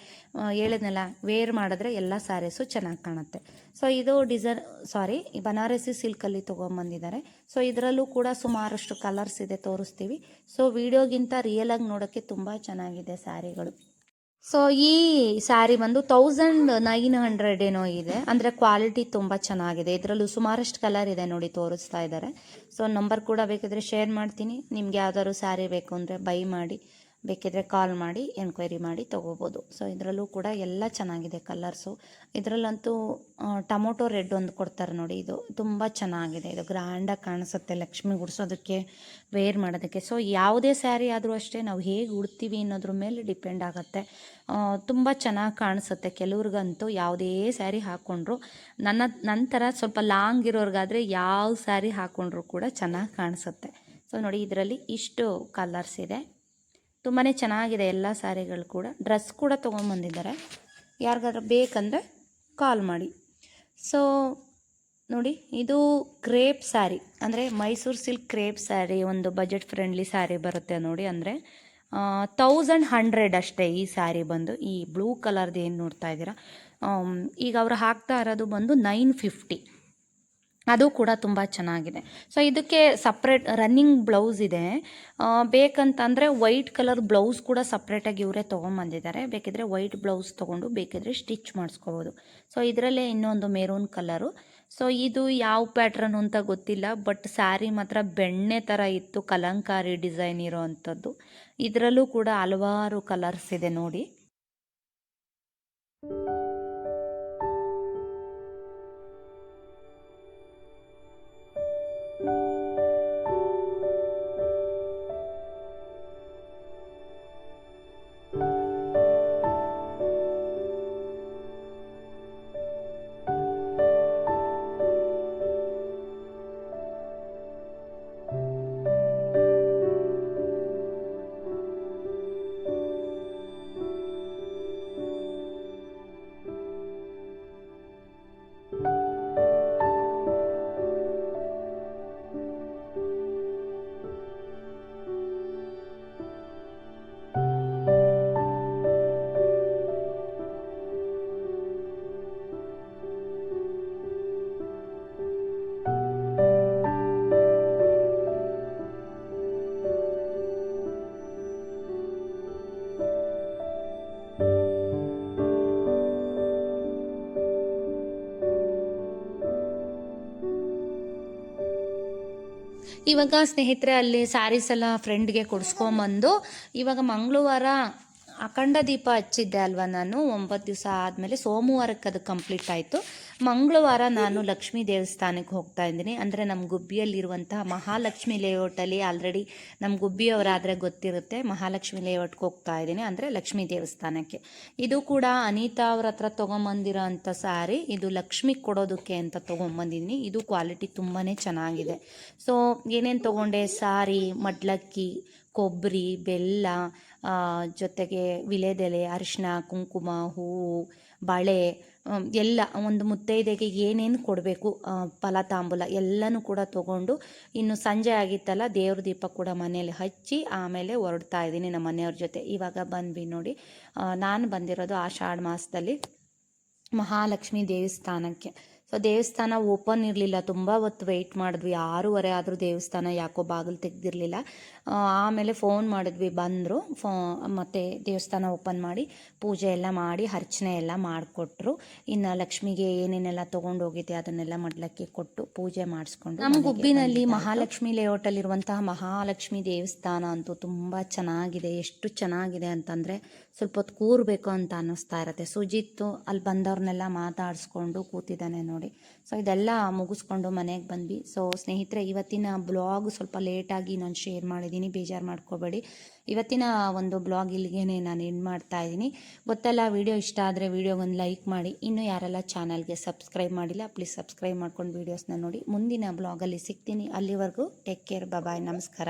ಹೇಳಿದ್ನಲ್ಲ ವೇರ್ ಮಾಡಿದ್ರೆ ಎಲ್ಲ ಸ್ಯಾರೀಸು ಚೆನ್ನಾಗಿ ಕಾಣುತ್ತೆ. ಸೊ ಇದು ಡಿಸೈನ್ ಸಾರಿ ಬನಾರಸಿ ಸಿಲ್ಕಲ್ಲಿ ತೊಗೊಂಬಂದಿದ್ದಾರೆ. ಸೊ ಇದರಲ್ಲೂ ಕೂಡ ಸುಮಾರಷ್ಟು ಕಲರ್ಸ್ ಇದೆ, ತೋರಿಸ್ತೀವಿ. ಸೊ ವಿಡಿಯೋಗಿಂತ ರಿಯಲಾಗಿ ನೋಡೋಕ್ಕೆ ತುಂಬ ಚೆನ್ನಾಗಿದೆ ಸ್ಯಾರಿಗಳು ಸೊ ಈ ಸ್ಯಾರಿ ಬಂದು ತೌಸಂಡ್ ನೈನ್ ಹಂಡ್ರೆಡ್ ಏನೋ ಇದೆ. ಅಂದರೆ ಕ್ವಾಲಿಟಿ ತುಂಬ ಚೆನ್ನಾಗಿದೆ. ಇದರಲ್ಲೂ ಸುಮಾರಷ್ಟು ಕಲರ್ ಇದೆ ನೋಡಿ ತೋರಿಸ್ತಾ ಇದ್ದಾರೆ. ಸೊ ನಂಬರ್ ಕೂಡ ಬೇಕಿದ್ರೆ ಶೇರ್ ಮಾಡ್ತೀನಿ. ನಿಮ್ಗೆ ಯಾವ್ದಾದ್ರು ಸ್ಯಾರಿ ಬೇಕು ಅಂದರೆ ಬೈ ಮಾಡಿ. ಬೇಕಿದ್ರೆ ಕಾಲ್ ಮಾಡಿ ಎನ್ಕ್ವೈರಿ ಮಾಡಿ ತೊಗೋಬೋದು. ಸೊ ಇದರಲ್ಲೂ ಕೂಡ ಎಲ್ಲ ಚೆನ್ನಾಗಿದೆ ಕಲರ್ಸು ಇದರಲ್ಲಂತೂ ಟೊಮೊಟೊ ರೆಡ್ ಒಂದು ಕೊಡ್ತಾರೆ ನೋಡಿ. ಇದು ತುಂಬ ಚೆನ್ನಾಗಿದೆ. ಇದು ಗ್ರ್ಯಾಂಡಾಗಿ ಕಾಣಿಸುತ್ತೆ. ಲಕ್ಷ್ಮಿ ಉಡ್ಸೋದಕ್ಕೆ ವೇರ್ ಮಾಡೋದಕ್ಕೆ. ಸೊ ಯಾವುದೇ ಸ್ಯಾರಿ ಆದರೂ ಅಷ್ಟೇ ನಾವು ಹೇಗೆ ಉಡ್ತೀವಿ ಅನ್ನೋದ್ರ ಮೇಲೆ ಡಿಪೆಂಡ್ ಆಗುತ್ತೆ. ತುಂಬ ಚೆನ್ನಾಗಿ ಕಾಣಿಸುತ್ತೆ. ಕೆಲವ್ರಿಗಂತೂ ಯಾವುದೇ ಸ್ಯಾರಿ ಹಾಕ್ಕೊಂಡ್ರು ನನ್ನ, ನಂತರ ಸ್ವಲ್ಪ ಲಾಂಗ್ ಇರೋರ್ಗಾದರೆ ಯಾವ ಸ್ಯಾರಿ ಹಾಕ್ಕೊಂಡ್ರು ಕೂಡ ಚೆನ್ನಾಗಿ ಕಾಣಿಸುತ್ತೆ. ಸೊ ನೋಡಿ, ಇದರಲ್ಲಿ ಇಷ್ಟು ಕಲರ್ಸ್ ಇದೆ. ತುಂಬಾ ಚೆನ್ನಾಗಿದೆ ಎಲ್ಲ ಸ್ಯಾರಿಗಳು ಕೂಡ. ಡ್ರೆಸ್ ಕೂಡ ತೊಗೊಂಬಂದಿದ್ದಾರೆ. ಯಾರಿಗಾದ್ರೂ ಬೇಕಂದರೆ ಕಾಲ್ ಮಾಡಿ. ಸೊ ನೋಡಿ, ಇದು ಕ್ರೇಪ್ ಸ್ಯಾರಿ ಅಂದರೆ ಮೈಸೂರು ಸಿಲ್ಕ್ ಕ್ರೇಪ್ ಸ್ಯಾರಿ ಒಂದು ಬಜೆಟ್ ಫ್ರೆಂಡ್ಲಿ ಸ್ಯಾರಿ ಬರುತ್ತೆ ನೋಡಿ. ಅಂದರೆ ತೌಸಂಡ್ ಹಂಡ್ರೆಡ್ ಅಷ್ಟೇ ಈ ಸ್ಯಾರಿ ಬಂದು. ಈ ಬ್ಲೂ ಕಲರ್ದು ಏನು ನೋಡ್ತಾ ಇದ್ದೀರಾ? ಈಗ ಅವರು ಹಾಕ್ತಾ ಇರೋದು ಬಂದು ನೈನ್ ಫಿಫ್ಟಿ ಅದು ಕೂಡ ತುಂಬ ಚೆನ್ನಾಗಿದೆ. ಸೊ ಇದಕ್ಕೆ ಸಪ್ರೇಟ್ ರನ್ನಿಂಗ್ ಬ್ಲೌಸ್ ಇದೆ. ಬೇಕಂತಂದರೆ ವೈಟ್ ಕಲರ್ ಬ್ಲೌಸ್ ಕೂಡ ಸಪ್ರೇಟಾಗಿ ಇವರೇ ತೊಗೊಂಬಂದಿದ್ದಾರೆ. ಬೇಕಿದ್ರೆ ವೈಟ್ ಬ್ಲೌಸ್ ತೊಗೊಂಡು, ಬೇಕಿದ್ರೆ ಸ್ಟಿಚ್ ಮಾಡಿಸ್ಕೋಬೋದು. ಸೊ ಇದರಲ್ಲೇ ಇನ್ನೊಂದು ಮೆರೂನ್ ಕಲರು ಸೊ ಇದು ಯಾವ ಪ್ಯಾಟ್ರನ್ ಅಂತ ಗೊತ್ತಿಲ್ಲ ಬಟ್ ಸ್ಯಾರಿ ಮಾತ್ರ ಬೆಣ್ಣೆ ಥರ ಇತ್ತು, ಕಲಂಕಾರಿ ಡಿಸೈನ್ ಇರೋ ಅಂಥದ್ದು ಇದರಲ್ಲೂ ಕೂಡ ಹಲವಾರು ಕಲರ್ಸ್ ಇದೆ ನೋಡಿ. ಇವಾಗ ಸ್ನೇಹಿತರೆ, ಅಲ್ಲಿ ಸ್ಯಾರೀಸ್ ಎಲ್ಲ ಫ್ರೆಂಡ್ಗೆ ಕೊಡಿಸ್ಕೊಂಬಂದು ಇವಾಗ ಮಂಗಳವಾರ ಅಖಂಡ ದೀಪ ಹಚ್ಚಿದ್ದೆ ಅಲ್ವಾ ನಾನು? ಒಂಬತ್ತು ದಿವಸ ಆದಮೇಲೆ ಸೋಮವಾರಕ್ಕೆ ಅದು ಕಂಪ್ಲೀಟ್ ಆಯಿತು. ಮಂಗಳವಾರ ನಾನು ಲಕ್ಷ್ಮೀ ದೇವಸ್ಥಾನಕ್ಕೆ ಹೋಗ್ತಾ ಇದ್ದೀನಿ. ಅಂದರೆ ನಮ್ಮ ಗುಬ್ಬಿಯಲ್ಲಿರುವಂತಹ ಮಹಾಲಕ್ಷ್ಮಿ ಲೇಔಟಲ್ಲಿ ಆಲ್ರೆಡಿ ನಮ್ಮ ಗುಬ್ಬಿಯವರಾದರೆ ಗೊತ್ತಿರುತ್ತೆ. ಮಹಾಲಕ್ಷ್ಮಿ ಲೇಔಟ್ಗೆ ಹೋಗ್ತಾ ಇದ್ದೀನಿ. ಅಂದರೆ ಲಕ್ಷ್ಮೀ ದೇವಸ್ಥಾನಕ್ಕೆ. ಇದು ಕೂಡ ಅನಿತಾ ಅವ್ರ ಹತ್ರ ತೊಗೊಂಬಂದಿರೋ ಅಂಥ ಸ್ಯಾರಿ ಇದು ಲಕ್ಷ್ಮಿ ಕೊಡೋದಕ್ಕೆ ಅಂತ ತೊಗೊಂಬಂದಿದ್ದೀನಿ. ಇದು ಕ್ವಾಲಿಟಿ ತುಂಬಾ ಚೆನ್ನಾಗಿದೆ. ಸೊ ಏನೇನು ತೊಗೊಂಡೆ? ಸಾರಿ, ಮಡ್ಲಕ್ಕಿ, ಕೊಬ್ಬರಿ, ಬೆಲ್ಲ ಜೊತೆಗೆ ವಿಳೆದೆಲೆ ಅರಿಶಿನ ಕುಂಕುಮ, ಹೂವು ಬಳೆ ಎಲ್ಲ ಒಂದು ಮುತ್ತೈದೆಗೆ ಏನೇನು ಕೊಡಬೇಕು ಫಲ ತಾಂಬೂಲ ಎಲ್ಲನೂ ಕೂಡ ತಗೊಂಡು ಇನ್ನು ಸಂಜೆ ಆಗಿತ್ತಲ್ಲ, ದೇವ್ರ ದೀಪ ಕೂಡ ಮನೆಯಲ್ಲಿ ಹಚ್ಚಿ ಆಮೇಲೆ ಹೊರಡ್ತಾ ಇದ್ದೀನಿ ನಮ್ಮ ಮನೆಯವ್ರ ಜೊತೆ. ಇವಾಗ ಬಂದ್ವಿ ನೋಡಿ ನಾನು ಬಂದಿರೋದು ಆಷಾಢ ಮಾಸದಲ್ಲಿ ಮಹಾಲಕ್ಷ್ಮಿ ದೇವಸ್ಥಾನಕ್ಕೆ. ಸೊ ದೇವಸ್ಥಾನ ಓಪನ್ ಇರಲಿಲ್ಲ. ತುಂಬ ಹೊತ್ತು ವೆಯ್ಟ್ ಮಾಡಿದ್ವಿ. ಆರೂವರೆ ಆದರೂ ದೇವಸ್ಥಾನ ಯಾಕೋ ಬಾಗಿಲು ತೆಗ್ದಿರಲಿಲ್ಲ. ಆಮೇಲೆ ಫೋನ್ ಮಾಡಿದ್ವಿ. ಬಂದರು. ಫೋ ಮತ್ತು ದೇವಸ್ಥಾನ ಓಪನ್ ಮಾಡಿ ಪೂಜೆ ಎಲ್ಲ ಮಾಡಿ ಅರ್ಚನೆ ಎಲ್ಲ ಮಾಡಿಕೊಟ್ರು. ಇನ್ನು ಲಕ್ಷ್ಮಿಗೆ ಏನೇನೆಲ್ಲ ತೊಗೊಂಡು ಹೋಗಿದ್ದೆ ಅದನ್ನೆಲ್ಲ ಮಡ್ಲಕ್ಕೆ ಕೊಟ್ಟು ಪೂಜೆ ಮಾಡಿಸ್ಕೊಂಡು ನಮ್ಮ ಗುಬ್ಬಿನಲ್ಲಿ ಮಹಾಲಕ್ಷ್ಮಿ ಲೇಔಟಲ್ಲಿರುವಂತಹ ಮಹಾಲಕ್ಷ್ಮಿ ದೇವಸ್ಥಾನ ಅಂತೂ ತುಂಬ ಚೆನ್ನಾಗಿದೆ. ಎಷ್ಟು ಚೆನ್ನಾಗಿದೆ ಅಂತಂದರೆ ಸ್ವಲ್ಪ ಹೊತ್ತು ಕೂರಬೇಕು ಅಂತ ಅನ್ನಿಸ್ತಾ ಇರುತ್ತೆ. ಸುಜಿತ್ತು ಅಲ್ಲಿ ಬಂದವ್ರನ್ನೆಲ್ಲ ಮಾತಾಡಿಸ್ಕೊಂಡು ಕೂತಿದ್ದಾನೆ ನೋಡಿ. ಸೊ ಇದೆಲ್ಲ ಮುಗಿಸ್ಕೊಂಡು ಮನೆಗೆ ಬಂದ್ವಿ. ಸೊ ಸ್ನೇಹಿತರೆ, ಇವತ್ತಿನ ಬ್ಲಾಗ್ ಸ್ವಲ್ಪ ಲೇಟಾಗಿ ನಾನು ಶೇರ್ ಮಾಡಿದ್ದೀನಿ. ಬೇಜಾರು ಮಾಡ್ಕೋಬೇಡಿ. ಇವತ್ತಿನ ಒಂದು ಬ್ಲಾಗ್ ಇಲ್ಲಿಗೆ ನಾನು ಎಂಡ್ ಮಾಡ್ತಾ ಇದ್ದೀನಿ. ಗೊತ್ತಲ್ಲ ವಿಡಿಯೋ ಇಷ್ಟ ಆದರೆ ವಿಡಿಯೋಗೊಂದು ಲೈಕ್ ಮಾಡಿ. ಇನ್ನೂ ಯಾರೆಲ್ಲ ಚಾನಲ್ಗೆ ಸಬ್ಸ್ಕ್ರೈಬ್ ಮಾಡಿಲ್ಲ ಪ್ಲೀಸ್ ಸಬ್ಸ್ಕ್ರೈಬ್ ಮಾಡ್ಕೊಂಡು ವೀಡಿಯೋಸ್ನ ನೋಡಿ. ಮುಂದಿನ ಬ್ಲಾಗಲ್ಲಿ ಸಿಗ್ತೀನಿ. ಅಲ್ಲಿವರೆಗೂ ಟೇಕ್ ಕೇರ್ ಬಾಯ್ ನಮಸ್ಕಾರ.